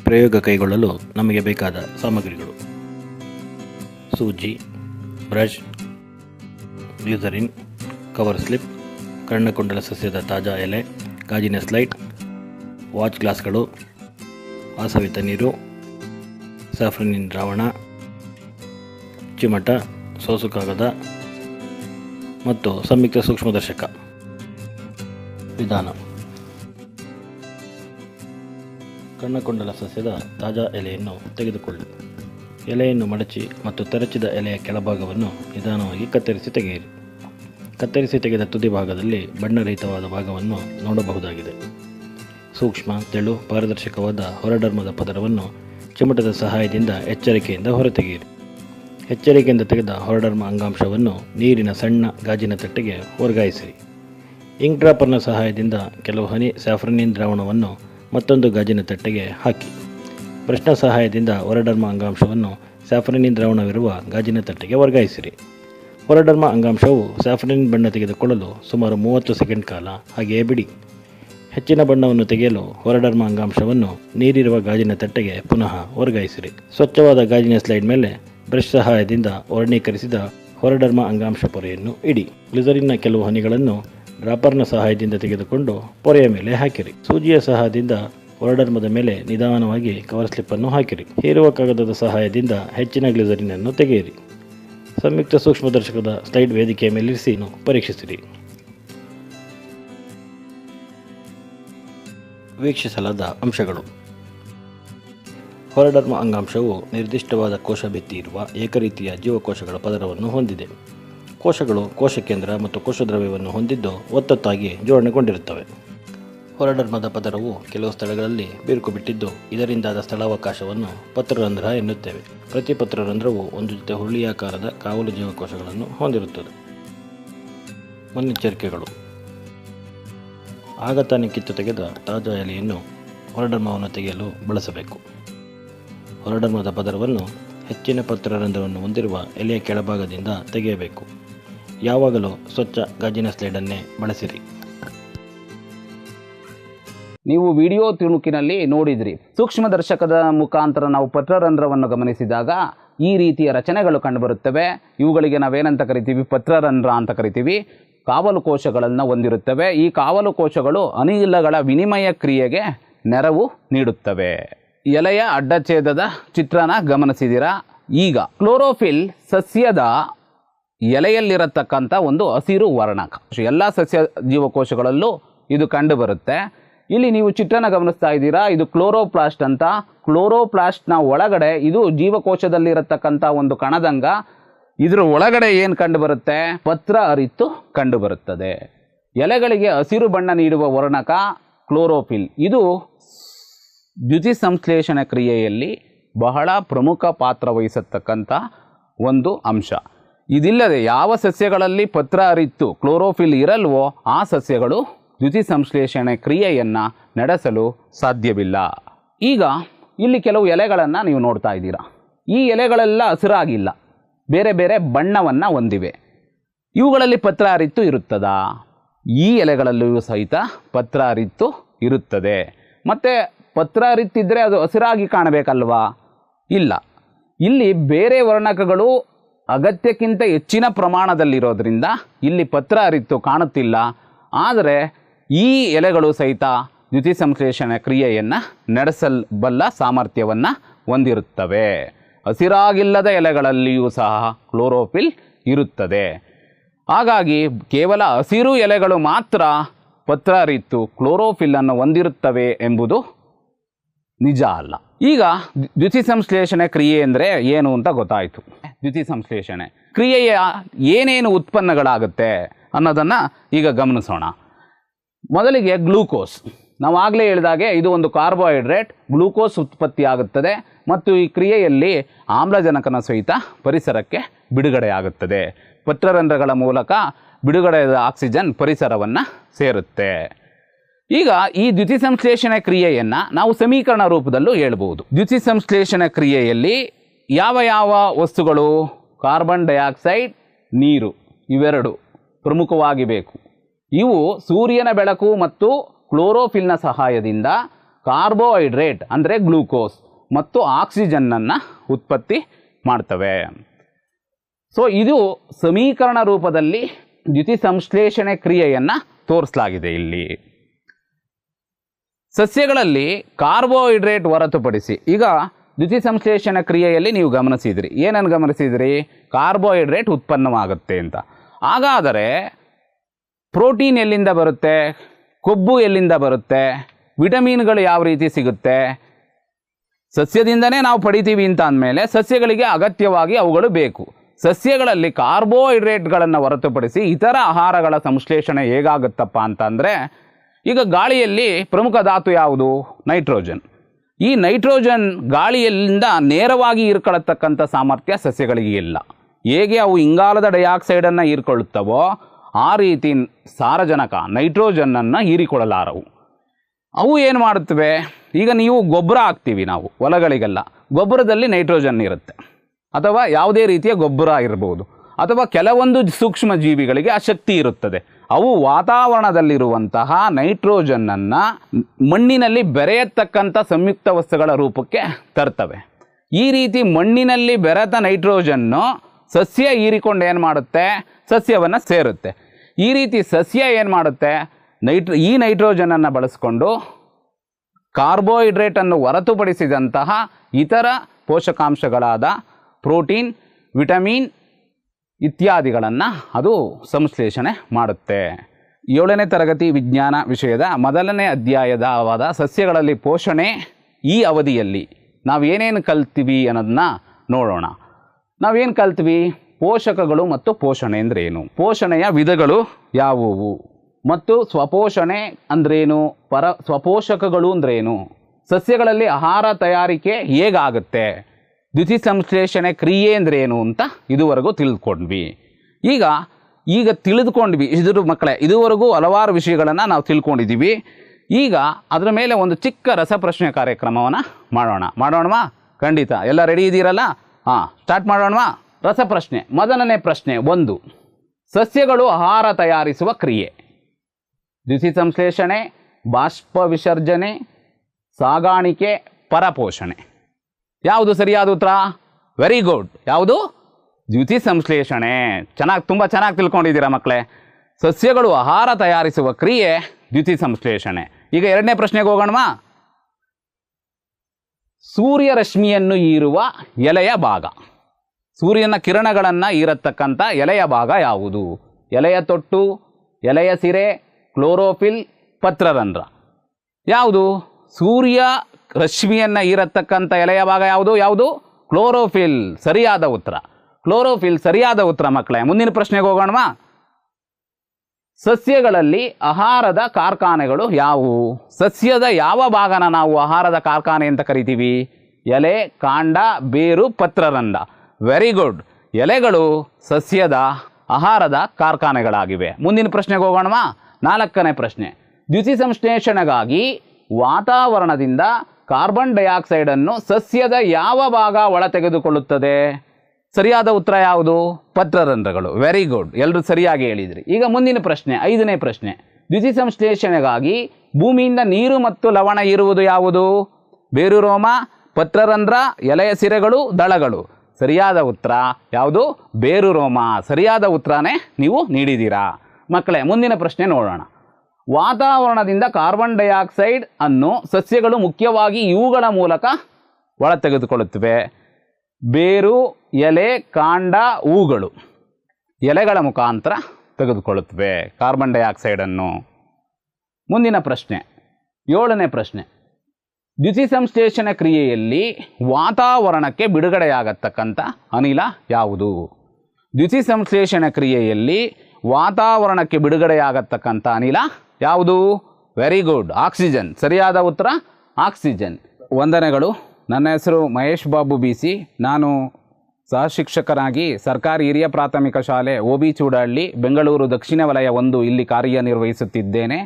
Speaker 2: ಪ್ರಯೋಗ ಕೈಗೊಳ್ಳಲು ನಮಗೆ ಬೇಕಾದ ಸಾಮಗ್ರಿಗಳು. ಸೂಜಿ, ಬ್ರಷ್ ಗ್ಲಿಸರಿನ್ ಕವರ್ ಸ್ಲಿಪ್, ಕರ್ಣಕುಂಡಲ ಸಸ್ಯದ ತಾಜಾ ಎಲೆ, ಗಾಜಿನ ಸ್ಲೈಟ್, ವಾಚ್ ಗ್ಲಾಸ್ಗಳು ಆಸವಿತ ನೀರು, ಸಾಫ್ರನಿನ್ ದ್ರಾವಣ, ಚಿಮಟ, ಸೋಸು ಕಾಗದ ಮತ್ತು ಸಂಯುಕ್ತ ಸೂಕ್ಷ್ಮದರ್ಶಕ ವಿಧಾನ. ಕರ್ಣಕೊಂಡಲ ಸಸ್ಯದ ತಾಜಾ ಎಲೆಯನ್ನು ತೆಗೆದುಕೊಳ್ಳಿ. ಎಲೆಯನ್ನು ಮಡಚಿ ಮತ್ತು ತೆರಚಿದ ಎಲೆಯ ಕೆಳಭಾಗವನ್ನು ನಿಧಾನವಾಗಿ ಕತ್ತರಿಸಿ ತೆಗೆಯಿರಿ. ಕತ್ತರಿಸಿ ತೆಗೆದ ತುದಿ ಭಾಗದಲ್ಲಿ ಬಣ್ಣರಹಿತವಾದ ಭಾಗವನ್ನು ನೋಡಬಹುದಾಗಿದೆ. ಸೂಕ್ಷ್ಮ, ತೆಳು, ಪಾರದರ್ಶಕವಾದ ಹೊರಡರ್ಮದ ಪದರವನ್ನು ಚಿಮಟದ ಸಹಾಯದಿಂದ ಎಚ್ಚರಿಕೆಯಿಂದ ಹೊರತೆಗೆಯಿರಿ. ಎಚ್ಚರಿಕೆಯಿಂದ ತೆಗೆದ ಹೊರಡರ್ಮ ಅಂಗಾಂಶವನ್ನು ನೀರಿನ ಸಣ್ಣ ಗಾಜಿನ ತಟ್ಟೆಗೆ ವರ್ಗಾಯಿಸಿರಿ. ಇಂಕ್ ಡ್ರಾಪರ್ನ ಸಹಾಯದಿಂದ ಕೆಲವು ಹನಿ, ಸ್ಯಾಫ್ರನಿನ್ ದ್ರಾವಣವನ್ನು ಮತ್ತೊಂದು ಗಾಜಿನ ತಟ್ಟೆಗೆ ಹಾಕಿ. ಬ್ರಷ್ನ ಸಹಾಯದಿಂದ ಹೊರಡರ್ಮ ಅಂಗಾಂಶವನ್ನು ಸ್ಯಾಫ್ರನಿನ್ ದ್ರಾವಣವಿರುವ ಗಾಜಿನ ತಟ್ಟೆಗೆ ವರ್ಗಾಯಿಸಿರಿ. ಹೊರಡರ್ಮ ಅಂಗಾಂಶವು ಸ್ಯಾಫ್ರನಿನ್ ಬಣ್ಣ ತೆಗೆದುಕೊಳ್ಳಲು ಸುಮಾರು ಮೂವತ್ತು ಸೆಕೆಂಡ್ ಕಾಲ ಹಾಗೆಯೇ ಬಿಡಿ. ಹೆಚ್ಚಿನ ಬಣ್ಣವನ್ನು ತೆಗೆಯಲು ಹೊರಡರ್ಮ ಅಂಗಾಂಶವನ್ನು ನೀರಿರುವ ಗಾಜಿನ ತಟ್ಟೆಗೆ ಪುನಃ ವರ್ಗಾಯಿಸಿರಿ. ಸ್ವಚ್ಛವಾದ ಗಾಜಿನ ಸ್ಲೈಡ್ ಮೇಲೆ ಬ್ರಷ್ ಸಹಾಯದಿಂದ ವರ್ಣೀಕರಿಸಿದ ಹೊರಡರ್ಮ ಅಂಗಾಂಶ ಪೊರೆಯನ್ನು ಇಡಿ. ಗ್ಲಿಸರಿನ್ನ ಕೆಲವು ಹನಿಗಳನ್ನು ಡ್ರಾಪರ್ನ ಸಹಾಯದಿಂದ ತೆಗೆದುಕೊಂಡು ಪೊರೆಯ ಮೇಲೆ ಹಾಕಿರಿ. ಸೂಜಿಯ ಸಹಾಯದಿಂದ ಹೊರಡರ್ಮದ ಮೇಲೆ ನಿಧಾನವಾಗಿ ಕವರ್ ಸ್ಲಿಪ್ಪನ್ನು ಹಾಕಿರಿ. ಹೀರುವ ಕಾಗದದ ಸಹಾಯದಿಂದ ಹೆಚ್ಚಿನ ಗ್ಲಿಸರಿನನ್ನು ತೆಗೆಯಿರಿ. ಸಂಯುಕ್ತ ಸೂಕ್ಷ್ಮದರ್ಶಕದ ಸ್ಲೈಡ್ ವೇದಿಕೆಯ ಮೇಲಿರಿಸಿ ಪರೀಕ್ಷಿಸಿರಿ. ವೀಕ್ಷಿಸಲಾದ ಅಂಶಗಳು. ಹೊರಡರ್ಮ ಅಂಗಾಂಶವು ನಿರ್ದಿಷ್ಟವಾದ ಕೋಶ ಭಿತ್ತಿ ಇರುವ ಏಕರೀತಿಯ ಜೀವಕೋಶಗಳ ಪದರವನ್ನು ಹೊಂದಿದೆ. ಕೋಶಗಳು ಕೋಶ ಕೇಂದ್ರ ಮತ್ತು ಕೋಶದ್ರವ್ಯವನ್ನು ಹೊಂದಿದ್ದು ಒತ್ತೊತ್ತಾಗಿ ಜೋಡಣೆಗೊಂಡಿರುತ್ತವೆ. ಹೊರಡರ್ಮದ ಪದರವು ಕೆಲವು ಸ್ಥಳಗಳಲ್ಲಿ ಬಿರುಕು ಬಿಟ್ಟಿದ್ದು ಇದರಿಂದಾದ ಸ್ಥಳಾವಕಾಶವನ್ನು ಪತ್ರರಂಧ್ರ ಎನ್ನುತ್ತೇವೆ. ಪ್ರತಿ ಪತ್ರರಂಧ್ರವು ಒಂದು ಜೊತೆ ಹುರುಳಿಯಾಕಾರದ ಕಾವಲು ಜೀವಕೋಶಗಳನ್ನು ಹೊಂದಿರುತ್ತದೆ. ಮುನ್ನೆಚ್ಚರಿಕೆಗಳು. ಆಗ ತಾನೇ ಕಿತ್ತು ತೆಗೆದ ತಾಜಾ ಎಲೆಯನ್ನು ಹೊರಡರ್ಮವನ್ನು ತೆಗೆಯಲು ಬಳಸಬೇಕು. ಹೊರಡರ್ಮದ ಪದರವನ್ನು ಹೆಚ್ಚಿನ ಪತ್ರರಂಧ್ರವನ್ನು ಹೊಂದಿರುವ ಎಲೆಯ ಕೆಳಭಾಗದಿಂದ ತೆಗೆಯಬೇಕು. ಯಾವಾಗಲೂ ಸ್ವಚ್ಛ ಗಾಜಿನ ಸ್ಲೈಡನ್ನೇ ಬಳಸಿರಿ.
Speaker 1: ನೀವು ವಿಡಿಯೋ ತುಣುಕಿನಲ್ಲಿ ನೋಡಿದ್ರಿ. ಸೂಕ್ಷ್ಮದರ್ಶಕದ ಮುಖಾಂತರ ನಾವು ಪತ್ರರಂಧ್ರವನ್ನು ಗಮನಿಸಿದಾಗ ಈ ರೀತಿಯ ರಚನೆಗಳು ಕಂಡುಬರುತ್ತವೆ. ಇವುಗಳಿಗೆ ನಾವೇನಂತ ಕರಿತೀವಿ? ಪತ್ರರಂಧ್ರ ಅಂತ ಕರಿತೀವಿ. ಕಾವಲು ಕೋಶಗಳನ್ನು ಹೊಂದಿರುತ್ತವೆ. ಈ ಕಾವಲು ಕೋಶಗಳು ಅನಿಲಗಳ ವಿನಿಮಯ ಕ್ರಿಯೆಗೆ ನೆರವು ನೀಡುತ್ತವೆ. ಎಲೆಯ ಅಡ್ಡಛೇದದ ಚಿತ್ರನ ಗಮನಿಸಿದಿರಾ? ಈಗ ಕ್ಲೋರೋಫಿಲ್ ಸಸ್ಯದ ಎಲೆಯಲ್ಲಿರತಕ್ಕಂಥ ಒಂದು ಹಸಿರು ವರ್ಣಕ. ಎಲ್ಲ ಸಸ್ಯ ಜೀವಕೋಶಗಳಲ್ಲೂ ಇದು ಕಂಡುಬರುತ್ತೆ. ಇಲ್ಲಿ ನೀವು ಚಿತ್ರನ ಗಮನಿಸ್ತಾ ಇದ್ದೀರಾ? ಇದು ಕ್ಲೋರೋಪ್ಲಾಸ್ಟ್ ಅಂತ. ಕ್ಲೋರೋಪ್ಲಾಸ್ಟ್ನ ಒಳಗಡೆ ಇದು ಜೀವಕೋಶದಲ್ಲಿರತಕ್ಕಂಥ ಒಂದು ಕಣದಂಗ. ಇದರ ಒಳಗಡೆ ಏನು ಕಂಡುಬರುತ್ತೆ? ಪತ್ರ ಅರಿತು ಕಂಡುಬರುತ್ತದೆ. ಎಲೆಗಳಿಗೆ ಹಸಿರು ಬಣ್ಣ ನೀಡುವ ವರ್ಣಕ ಕ್ಲೋರೋಫಿಲ್. ಇದು ದ್ಯುತಿ ಸಂಶ್ಲೇಷಣೆ ಕ್ರಿಯೆಯಲ್ಲಿ ಬಹಳ ಪ್ರಮುಖ ಪಾತ್ರ ವಹಿಸತಕ್ಕಂಥ ಒಂದು ಅಂಶ. ಇದಿಲ್ಲದೆ ಯಾವ ಸಸ್ಯಗಳಲ್ಲಿ ಪತ್ರ ಅರಿತು ಕ್ಲೋರೋಫಿಲ್ ಇರಲ್ವೋ ಆ ಸಸ್ಯಗಳು ದ್ಯುತಿ ಸಂಶ್ಲೇಷಣೆ ಕ್ರಿಯೆಯನ್ನು ನಡೆಸಲು ಸಾಧ್ಯವಿಲ್ಲ. ಈಗ ಇಲ್ಲಿ ಕೆಲವು ಎಲೆಗಳನ್ನು ನೀವು ನೋಡ್ತಾ ಇದ್ದೀರಾ. ಈ ಎಲೆಗಳೆಲ್ಲ ಹಸಿರಾಗಿಲ್ಲ. ಬೇರೆ ಬೇರೆ ಬಣ್ಣವನ್ನು ಹೊಂದಿವೆ. ಇವುಗಳಲ್ಲಿ ಪತ್ರ ಅರಿತು ಇರುತ್ತದಾ? ಈ ಎಲೆಗಳಲ್ಲೂ ಸಹಿತ ಪತ್ರ ಅರಿತು ಇರುತ್ತದೆ. ಮತ್ತು ಪತ್ರ ಅರಿತಿದ್ದರೆ ಅದು ಹಸಿರಾಗಿ ಕಾಣಬೇಕಲ್ವಾ? ಇಲ್ಲ. ಇಲ್ಲಿ ಬೇರೆ ವರ್ಣಕಗಳು ಅಗತ್ಯಕ್ಕಿಂತ ಹೆಚ್ಚಿನ ಪ್ರಮಾಣದಲ್ಲಿರೋದ್ರಿಂದ ಇಲ್ಲಿ ಪತ್ರ ಅರಿತು ಕಾಣುತ್ತಿಲ್ಲ. ಆದರೆ ಈ ಎಲೆಗಳು ಸಹಿತ ದ್ಯುತಿ ಸಂಶ್ಲೇಷಣೆ ಕ್ರಿಯೆಯನ್ನು ನಡೆಸಲ್ಬಲ್ಲ ಸಾಮರ್ಥ್ಯವನ್ನು ಹೊಂದಿರುತ್ತವೆ. ಹಸಿರಾಗಿಲ್ಲದ ಎಲೆಗಳಲ್ಲಿಯೂ ಸಹ ಕ್ಲೋರೋಫಿಲ್ ಇರುತ್ತದೆ. ಹಾಗಾಗಿ ಕೇವಲ ಹಸಿರು ಎಲೆಗಳು ಮಾತ್ರ ಪತ್ರ ಅರಿತು ಕ್ಲೋರೋಫಿಲ್ಲನ್ನು ಹೊಂದಿರುತ್ತವೆ ಎಂಬುದು ನಿಜ ಅಲ್ಲ. ಈಗ ದ್ಯುತಿ ಸಂಶ್ಲೇಷಣೆ ಕ್ರಿಯೆ ಅಂದರೆ ಏನು ಅಂತ ಗೊತ್ತಾಯಿತು. ದ್ಯುತಿ ಸಂಶ್ಲೇಷಣೆ ಕ್ರಿಯೆಯ ಏನೇನು ಉತ್ಪನ್ನಗಳಾಗುತ್ತೆ ಅನ್ನೋದನ್ನು ಈಗ ಗಮನಿಸೋಣ. ಮೊದಲಿಗೆ ಗ್ಲೂಕೋಸ್. ನಾವು ಆಗಲೇ ಹೇಳಿದಾಗೆ ಇದು ಒಂದು ಕಾರ್ಬೋಹೈಡ್ರೇಟ್, ಗ್ಲೂಕೋಸ್ ಉತ್ಪತ್ತಿ ಆಗುತ್ತದೆ ಮತ್ತು ಈ ಕ್ರಿಯೆಯಲ್ಲಿ ಆಮ್ಲಜನಕನ ಸಹಿತ ಪರಿಸರಕ್ಕೆ ಬಿಡುಗಡೆಯಾಗುತ್ತದೆ. ಪತ್ರರಂಧ್ರಗಳ ಮೂಲಕ ಬಿಡುಗಡೆಯಾದ ಆಕ್ಸಿಜನ್ ಪರಿಸರವನ್ನು ಸೇರುತ್ತೆ. ಈಗ ಈ ದ್ಯುತಿ ಸಂಶ್ಲೇಷಣೆ ಕ್ರಿಯೆಯನ್ನು ನಾವು ಸಮೀಕರಣ ರೂಪದಲ್ಲೂ ಹೇಳ್ಬೋದು. ದ್ಯುತಿ ಸಂಶ್ಲೇಷಣೆ ಕ್ರಿಯೆಯಲ್ಲಿ ಯಾವ ಯಾವ ವಸ್ತುಗಳು? ಕಾರ್ಬನ್ ಡೈಆಕ್ಸೈಡ್, ನೀರು ಇವೆರಡು ಪ್ರಮುಖವಾಗಿ ಬೇಕು. ಇವು ಸೂರ್ಯನ ಬೆಳಕು ಮತ್ತು ಕ್ಲೋರೋಫಿಲ್ನ ಸಹಾಯದಿಂದ ಕಾರ್ಬೋಹೈಡ್ರೇಟ್, ಅಂದರೆ ಗ್ಲೂಕೋಸ್ ಮತ್ತು ಆಕ್ಸಿಜನ್ನನ್ನು ಉತ್ಪತ್ತಿ ಮಾಡ್ತವೆ. ಸೊ ಇದು ಸಮೀಕರಣ ರೂಪದಲ್ಲಿ ದ್ಯುತಿ ಸಂಶ್ಲೇಷಣೆ ಕ್ರಿಯೆಯನ್ನು ತೋರಿಸಲಾಗಿದೆ ಇಲ್ಲಿ. ಸಸ್ಯಗಳಲ್ಲಿ ಕಾರ್ಬೋಹೈಡ್ರೇಟ್ ಹೊರತುಪಡಿಸಿ, ಈಗ ದ್ಯುತಿ ಸಂಶ್ಲೇಷಣ ಕ್ರಿಯೆಯಲ್ಲಿ ನೀವು ಗಮನಿಸಿದ್ರಿ. ಏನನ್ನು ಗಮನಿಸಿದ್ರಿ? ಕಾರ್ಬೋಹೈಡ್ರೇಟ್ ಉತ್ಪನ್ನವಾಗುತ್ತೆ ಅಂತ. ಹಾಗಾದರೆ ಪ್ರೋಟೀನ್ ಎಲ್ಲಿಂದ ಬರುತ್ತೆ? ಕೊಬ್ಬು ಎಲ್ಲಿಂದ ಬರುತ್ತೆ? ವಿಟಮಿನ್ಗಳು ಯಾವ ರೀತಿ ಸಿಗುತ್ತೆ? ಸಸ್ಯದಿಂದನೇ ನಾವು ಪಡಿತೀವಿ ಅಂತ ಅಂದಮೇಲೆ ಸಸ್ಯಗಳಿಗೆ ಅಗತ್ಯವಾಗಿ ಅವುಗಳು ಬೇಕು. ಸಸ್ಯಗಳಲ್ಲಿ ಕಾರ್ಬೋಹೈಡ್ರೇಟ್ಗಳನ್ನು ಹೊರತುಪಡಿಸಿ ಇತರ ಆಹಾರಗಳ ಸಂಶ್ಲೇಷಣೆ ಹೇಗಾಗುತ್ತಪ್ಪ ಅಂತಂದರೆ, ಈಗ ಗಾಳಿಯಲ್ಲಿ ಪ್ರಮುಖ ಧಾತು ಯಾವುದು? ನೈಟ್ರೋಜನ್. ಈ ನೈಟ್ರೋಜನ್ ಗಾಳಿಯಲ್ಲಿಂದ ನೇರವಾಗಿ ಹೀರ್ಕೊಳ್ಳತಕ್ಕಂಥ ಸಾಮರ್ಥ್ಯ ಸಸ್ಯಗಳಿಗೆ ಇಲ್ಲ. ಹೇಗೆ ಅವು ಇಂಗಾಲದ ಡೈಆಕ್ಸೈಡನ್ನು ಹೀರ್ಕೊಳ್ಳುತ್ತವೋ ಆ ರೀತಿ ಸಾರಜನಕ ನೈಟ್ರೋಜನ್ನನ್ನು ಹೀರಿಕೊಳ್ಳಲಾರವು. ಅವು ಏನು ಮಾಡುತ್ತವೆ? ಈಗ ನೀವು ಗೊಬ್ಬರ ಹಾಕ್ತೀವಿ ನಾವು, ಹೊಲಗಳಿಗೆಲ್ಲ. ಗೊಬ್ಬರದಲ್ಲಿ ನೈಟ್ರೋಜನ್ ಇರುತ್ತೆ. ಅಥವಾ ಯಾವುದೇ ರೀತಿಯ ಗೊಬ್ಬರ ಇರಬಹುದು ಅಥವಾ ಕೆಲವೊಂದು ಸೂಕ್ಷ್ಮ ಜೀವಿಗಳಿಗೆ ಆ ಶಕ್ತಿ ಇರುತ್ತದೆ. ಅವು ವಾತಾವರಣದಲ್ಲಿರುವಂತಹ ನೈಟ್ರೋಜನ್ನನ್ನು ಮಣ್ಣಿನಲ್ಲಿ ಬೆರೆಯತಕ್ಕಂಥ ಸಂಯುಕ್ತ ವಸ್ತುಗಳ ರೂಪಕ್ಕೆ ತರ್ತವೆ. ಈ ರೀತಿ ಮಣ್ಣಿನಲ್ಲಿ ಬೆರೆತ ನೈಟ್ರೋಜನ್ನು ಸಸ್ಯ ಹೀರಿಕೊಂಡು ಏನು ಮಾಡುತ್ತೆ? ಸಸ್ಯವನ್ನು ಸೇರುತ್ತೆ. ಈ ರೀತಿ ಸಸ್ಯ ಏನು ಮಾಡುತ್ತೆ? ನೈಟ್ರೋ, ಈ ನೈಟ್ರೋಜನನ್ನು ಬಳಸ್ಕೊಂಡು ಕಾರ್ಬೋಹೈಡ್ರೇಟನ್ನು ಹೊರತುಪಡಿಸಿದಂತಹ ಇತರ ಪೋಷಕಾಂಶಗಳಾದ ಪ್ರೋಟೀನ್, ವಿಟಮಿನ್ ಇತ್ಯಾದಿಗಳನ್ನು ಅದು ಸಂಶ್ಲೇಷಣೆ ಮಾಡುತ್ತೆ. ಏಳನೇ ತರಗತಿ ವಿಜ್ಞಾನ ವಿಷಯದ ಮೊದಲನೇ ಅಧ್ಯಾಯದವಾದ ಸಸ್ಯಗಳಲ್ಲಿ ಪೋಷಣೆ ಈ ಅವಧಿಯಲ್ಲಿ. ನಾವು ಏನೇನು ಕಲ್ತೀವಿ ಅನ್ನೋದನ್ನ ನೋಡೋಣ. ನಾವೇನು ಕಲ್ತ್ವಿ? ಪೋಷಕಗಳು ಮತ್ತು ಪೋಷಣೆ ಅಂದ್ರೇನು? ಪೋಷಣೆಯ ವಿಧಗಳು ಯಾವುವು? ಮತ್ತು ಸ್ವಪೋಷಣೆ ಅಂದ್ರೇನು? ಪರ ಸ್ವಪೋಷಕಗಳು ಅಂದ್ರೇನು? ಸಸ್ಯಗಳಲ್ಲಿ ಆಹಾರ ತಯಾರಿಕೆ ಹೇಗಾಗುತ್ತೆ? ದ್ಯುತಿ ಸಂಶ್ಲೇಷಣೆ ಕ್ರಿಯೆ ಅಂದ್ರೇನು ಅಂತ ಇದುವರೆಗೂ ತಿಳಿದುಕೊಂಡ್ವಿ ಈಗ ಈಗ ತಿಳಿದುಕೊಂಡ್ವಿ. ಇದ್ರ ಮಕ್ಕಳೇ, ಇದುವರೆಗೂ ಹಲವಾರು ವಿಷಯಗಳನ್ನು ನಾವು ತಿಳ್ಕೊಂಡಿದ್ದೀವಿ ಈಗ ಅದರ ಮೇಲೆ ಒಂದು ಚಿಕ್ಕ ರಸಪ್ರಶ್ನೆ ಕಾರ್ಯಕ್ರಮವನ್ನು ಮಾಡೋಣ. ಮಾಡೋಣವಾ? ಖಂಡಿತ. ಎಲ್ಲ ರೆಡಿ ಇದ್ದೀರಲ್ಲ ಹಾಂ ಸ್ಟಾರ್ಟ್ ಮಾಡೋಣವಾ? ರಸಪ್ರಶ್ನೆ ಮೊದಲನೇ ಪ್ರಶ್ನೆ, ಒಂದು. ಸಸ್ಯಗಳು ಆಹಾರ ತಯಾರಿಸುವ ಕ್ರಿಯೆ. ದ್ಯುತಿ ಸಂಶ್ಲೇಷಣೆ, ಬಾಷ್ಪ ವಿಸರ್ಜನೆ, ಸಾಗಾಣಿಕೆ, ಪರಪೋಷಣೆ. ಯಾವುದು ಸರಿಯಾದ ಉತ್ತರ? ವೆರಿ ಗುಡ್ ಯಾವುದು? ದ್ಯುತಿ ಸಂಶ್ಲೇಷಣೆ. ಚೆನ್ನಾಗಿ, ತುಂಬ ಚೆನ್ನಾಗಿ ತಿಳ್ಕೊಂಡಿದ್ದೀರಾ ಮಕ್ಕಳೇ ಸಸ್ಯಗಳು ಆಹಾರ ತಯಾರಿಸುವ ಕ್ರಿಯೆ, ದ್ಯುತಿ ಸಂಶ್ಲೇಷಣೆ. ಈಗ ಎರಡನೇ ಪ್ರಶ್ನೆಗೆ ಹೋಗೋಣವಾ? ಸೂರ್ಯ ರಶ್ಮಿಯನ್ನು ಹೀರುವ ಎಲೆಯ ಭಾಗ. ಸೂರ್ಯನ ಕಿರಣಗಳನ್ನು ಹೀರತಕ್ಕಂಥ ಎಲೆಯ ಭಾಗ ಯಾವುದು? ಎಲೆಯ ತೊಟ್ಟು, ಎಲೆಯ ಸಿರೆ, ಕ್ಲೋರೋಫಿಲ್, ಪತ್ರರಂಧ್ರ. ಯಾವುದು? ಸೂರ್ಯ ರಶ್ಮಿಯನ್ನು ಹೀರತಕ್ಕಂಥ ಎಲೆಯ ಭಾಗ ಯಾವುದು? ಯಾವುದು? ಕ್ಲೋರೋಫಿಲ್. ಸರಿಯಾದ ಉತ್ತರ. ಕ್ಲೋರೋಫಿಲ್ ಸರಿಯಾದ ಉತ್ತರ ಮಕ್ಕಳೇ, ಮುಂದಿನ ಪ್ರಶ್ನೆಗೆ ಹೋಗೋಣವಾ? ಸಸ್ಯಗಳಲ್ಲಿ ಆಹಾರದ ಕಾರ್ಖಾನೆಗಳು ಯಾವುವು? ಸಸ್ಯದ ಯಾವ ಭಾಗನ ನಾವು ಆಹಾರದ ಕಾರ್ಖಾನೆ ಅಂತ ಕರಿತೀವಿ? ಎಲೆ, ಕಾಂಡ, ಬೇರು, ಪತ್ರರಂಧ. ವೆರಿ ಗುಡ್ ಎಲೆಗಳು ಸಸ್ಯದ ಆಹಾರದ ಕಾರ್ಖಾನೆಗಳಾಗಿವೆ. ಮುಂದಿನ ಪ್ರಶ್ನೆಗೆ ಹೋಗೋಣವಾ? ನಾಲ್ಕನೇ ಪ್ರಶ್ನೆ. ದ್ಯುತಿ ಸಂಶ್ಲೇಷಣೆಗಾಗಿ ವಾತಾವರಣದಿಂದ ಕಾರ್ಬನ್ ಡೈಆಕ್ಸೈಡನ್ನು ಸಸ್ಯದ ಯಾವ ಭಾಗ ಒಳ ತೆಗೆದುಕೊಳ್ಳುತ್ತದೆ ಸರಿಯಾದ ಉತ್ತರ ಯಾವುದು? ಪತ್ರರಂಧ್ರಗಳು ವೆರಿ ಗುಡ್ ಎಲ್ಲರೂ ಸರಿಯಾಗಿ ಹೇಳಿದ್ರಿ. ಈಗ ಮುಂದಿನ ಪ್ರಶ್ನೆ, ಐದನೇ ಪ್ರಶ್ನೆ. ದ್ಯುತಿ ಸಂಶ್ಲೇಷಣೆಗಾಗಿ ಭೂಮಿಯಿಂದ ನೀರು ಮತ್ತು ಲವಣ ಇರುವುದು ಯಾವುದು? ಬೇರು ರೋಮ ಪತ್ರರಂಧ್ರ ಎಲೆಯ ಸಿರೆಗಳು, ದಳಗಳು. ಸರಿಯಾದ ಉತ್ತರ ಯಾವುದು? ಬೇರು ರೋಮ ಸರಿಯಾದ ಉತ್ತರನೇ ನೀವು ನೀಡಿದ್ದೀರಾ? ಮಕ್ಕಳೇ, ಮುಂದಿನ ಪ್ರಶ್ನೆ ನೋಡೋಣ. ವಾತಾವರಣದಿಂದ ಕಾರ್ಬನ್ ಡೈಆಕ್ಸೈಡ್ ಅನ್ನು ಸಸ್ಯಗಳು ಮುಖ್ಯವಾಗಿ ಇವುಗಳ ಮೂಲಕ ಒಳ ತೆಗೆದುಕೊಳ್ಳುತ್ತವೆ ಬೇರು, ಎಲೆ, ಕಾಂಡ, ಹೂಗಳು ಎಲೆಗಳ ಮುಖಾಂತರ ತೆಗೆದುಕೊಳ್ಳುತ್ತವೆ. ಕಾರ್ಬನ್ ಡೈಆಕ್ಸೈಡನ್ನು. ಮುಂದಿನ ಪ್ರಶ್ನೆ, ಏಳನೇ ಪ್ರಶ್ನೆ. ದ್ಯುತಿ ಸಂಶ್ಲೇಷಣ ಕ್ರಿಯೆಯಲ್ಲಿ ವಾತಾವರಣಕ್ಕೆ ಬಿಡುಗಡೆಯಾಗತಕ್ಕಂಥ ಅನಿಲ ಯಾವುದು? ದ್ಯುತಿ ಸಂಶ್ಲೇಷಣ ಕ್ರಿಯೆಯಲ್ಲಿ ವಾತಾವರಣಕ್ಕೆ ಬಿಡುಗಡೆಯಾಗತಕ್ಕಂಥ ಅನಿಲ ಯಾವುದು? ವೆರಿ ಗುಡ್ ಆಕ್ಸಿಜನ್ ಸರಿಯಾದ ಉತ್ತರ? ಆಕ್ಸಿಜನ್ ವಂದನೆಗಳು. ನನ್ನ ಹೆಸರು ಮಹೇಶ್ ಬಾಬು ಬಿ ಸಿ. ನಾನು ಸಹ ಶಿಕ್ಷಕರಾಗಿ ಸರ್ಕಾರಿ ಹಿರಿಯ ಪ್ರಾಥಮಿಕ ಶಾಲೆ ಓ ಬಿ ಚೂಡಹಳ್ಳಿ, ಬೆಂಗಳೂರು ದಕ್ಷಿಣ ವಲಯ ಒಂದು ಇಲ್ಲಿ ಕಾರ್ಯನಿರ್ವಹಿಸುತ್ತಿದ್ದೇನೆ.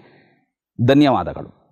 Speaker 1: ಧನ್ಯವಾದಗಳು.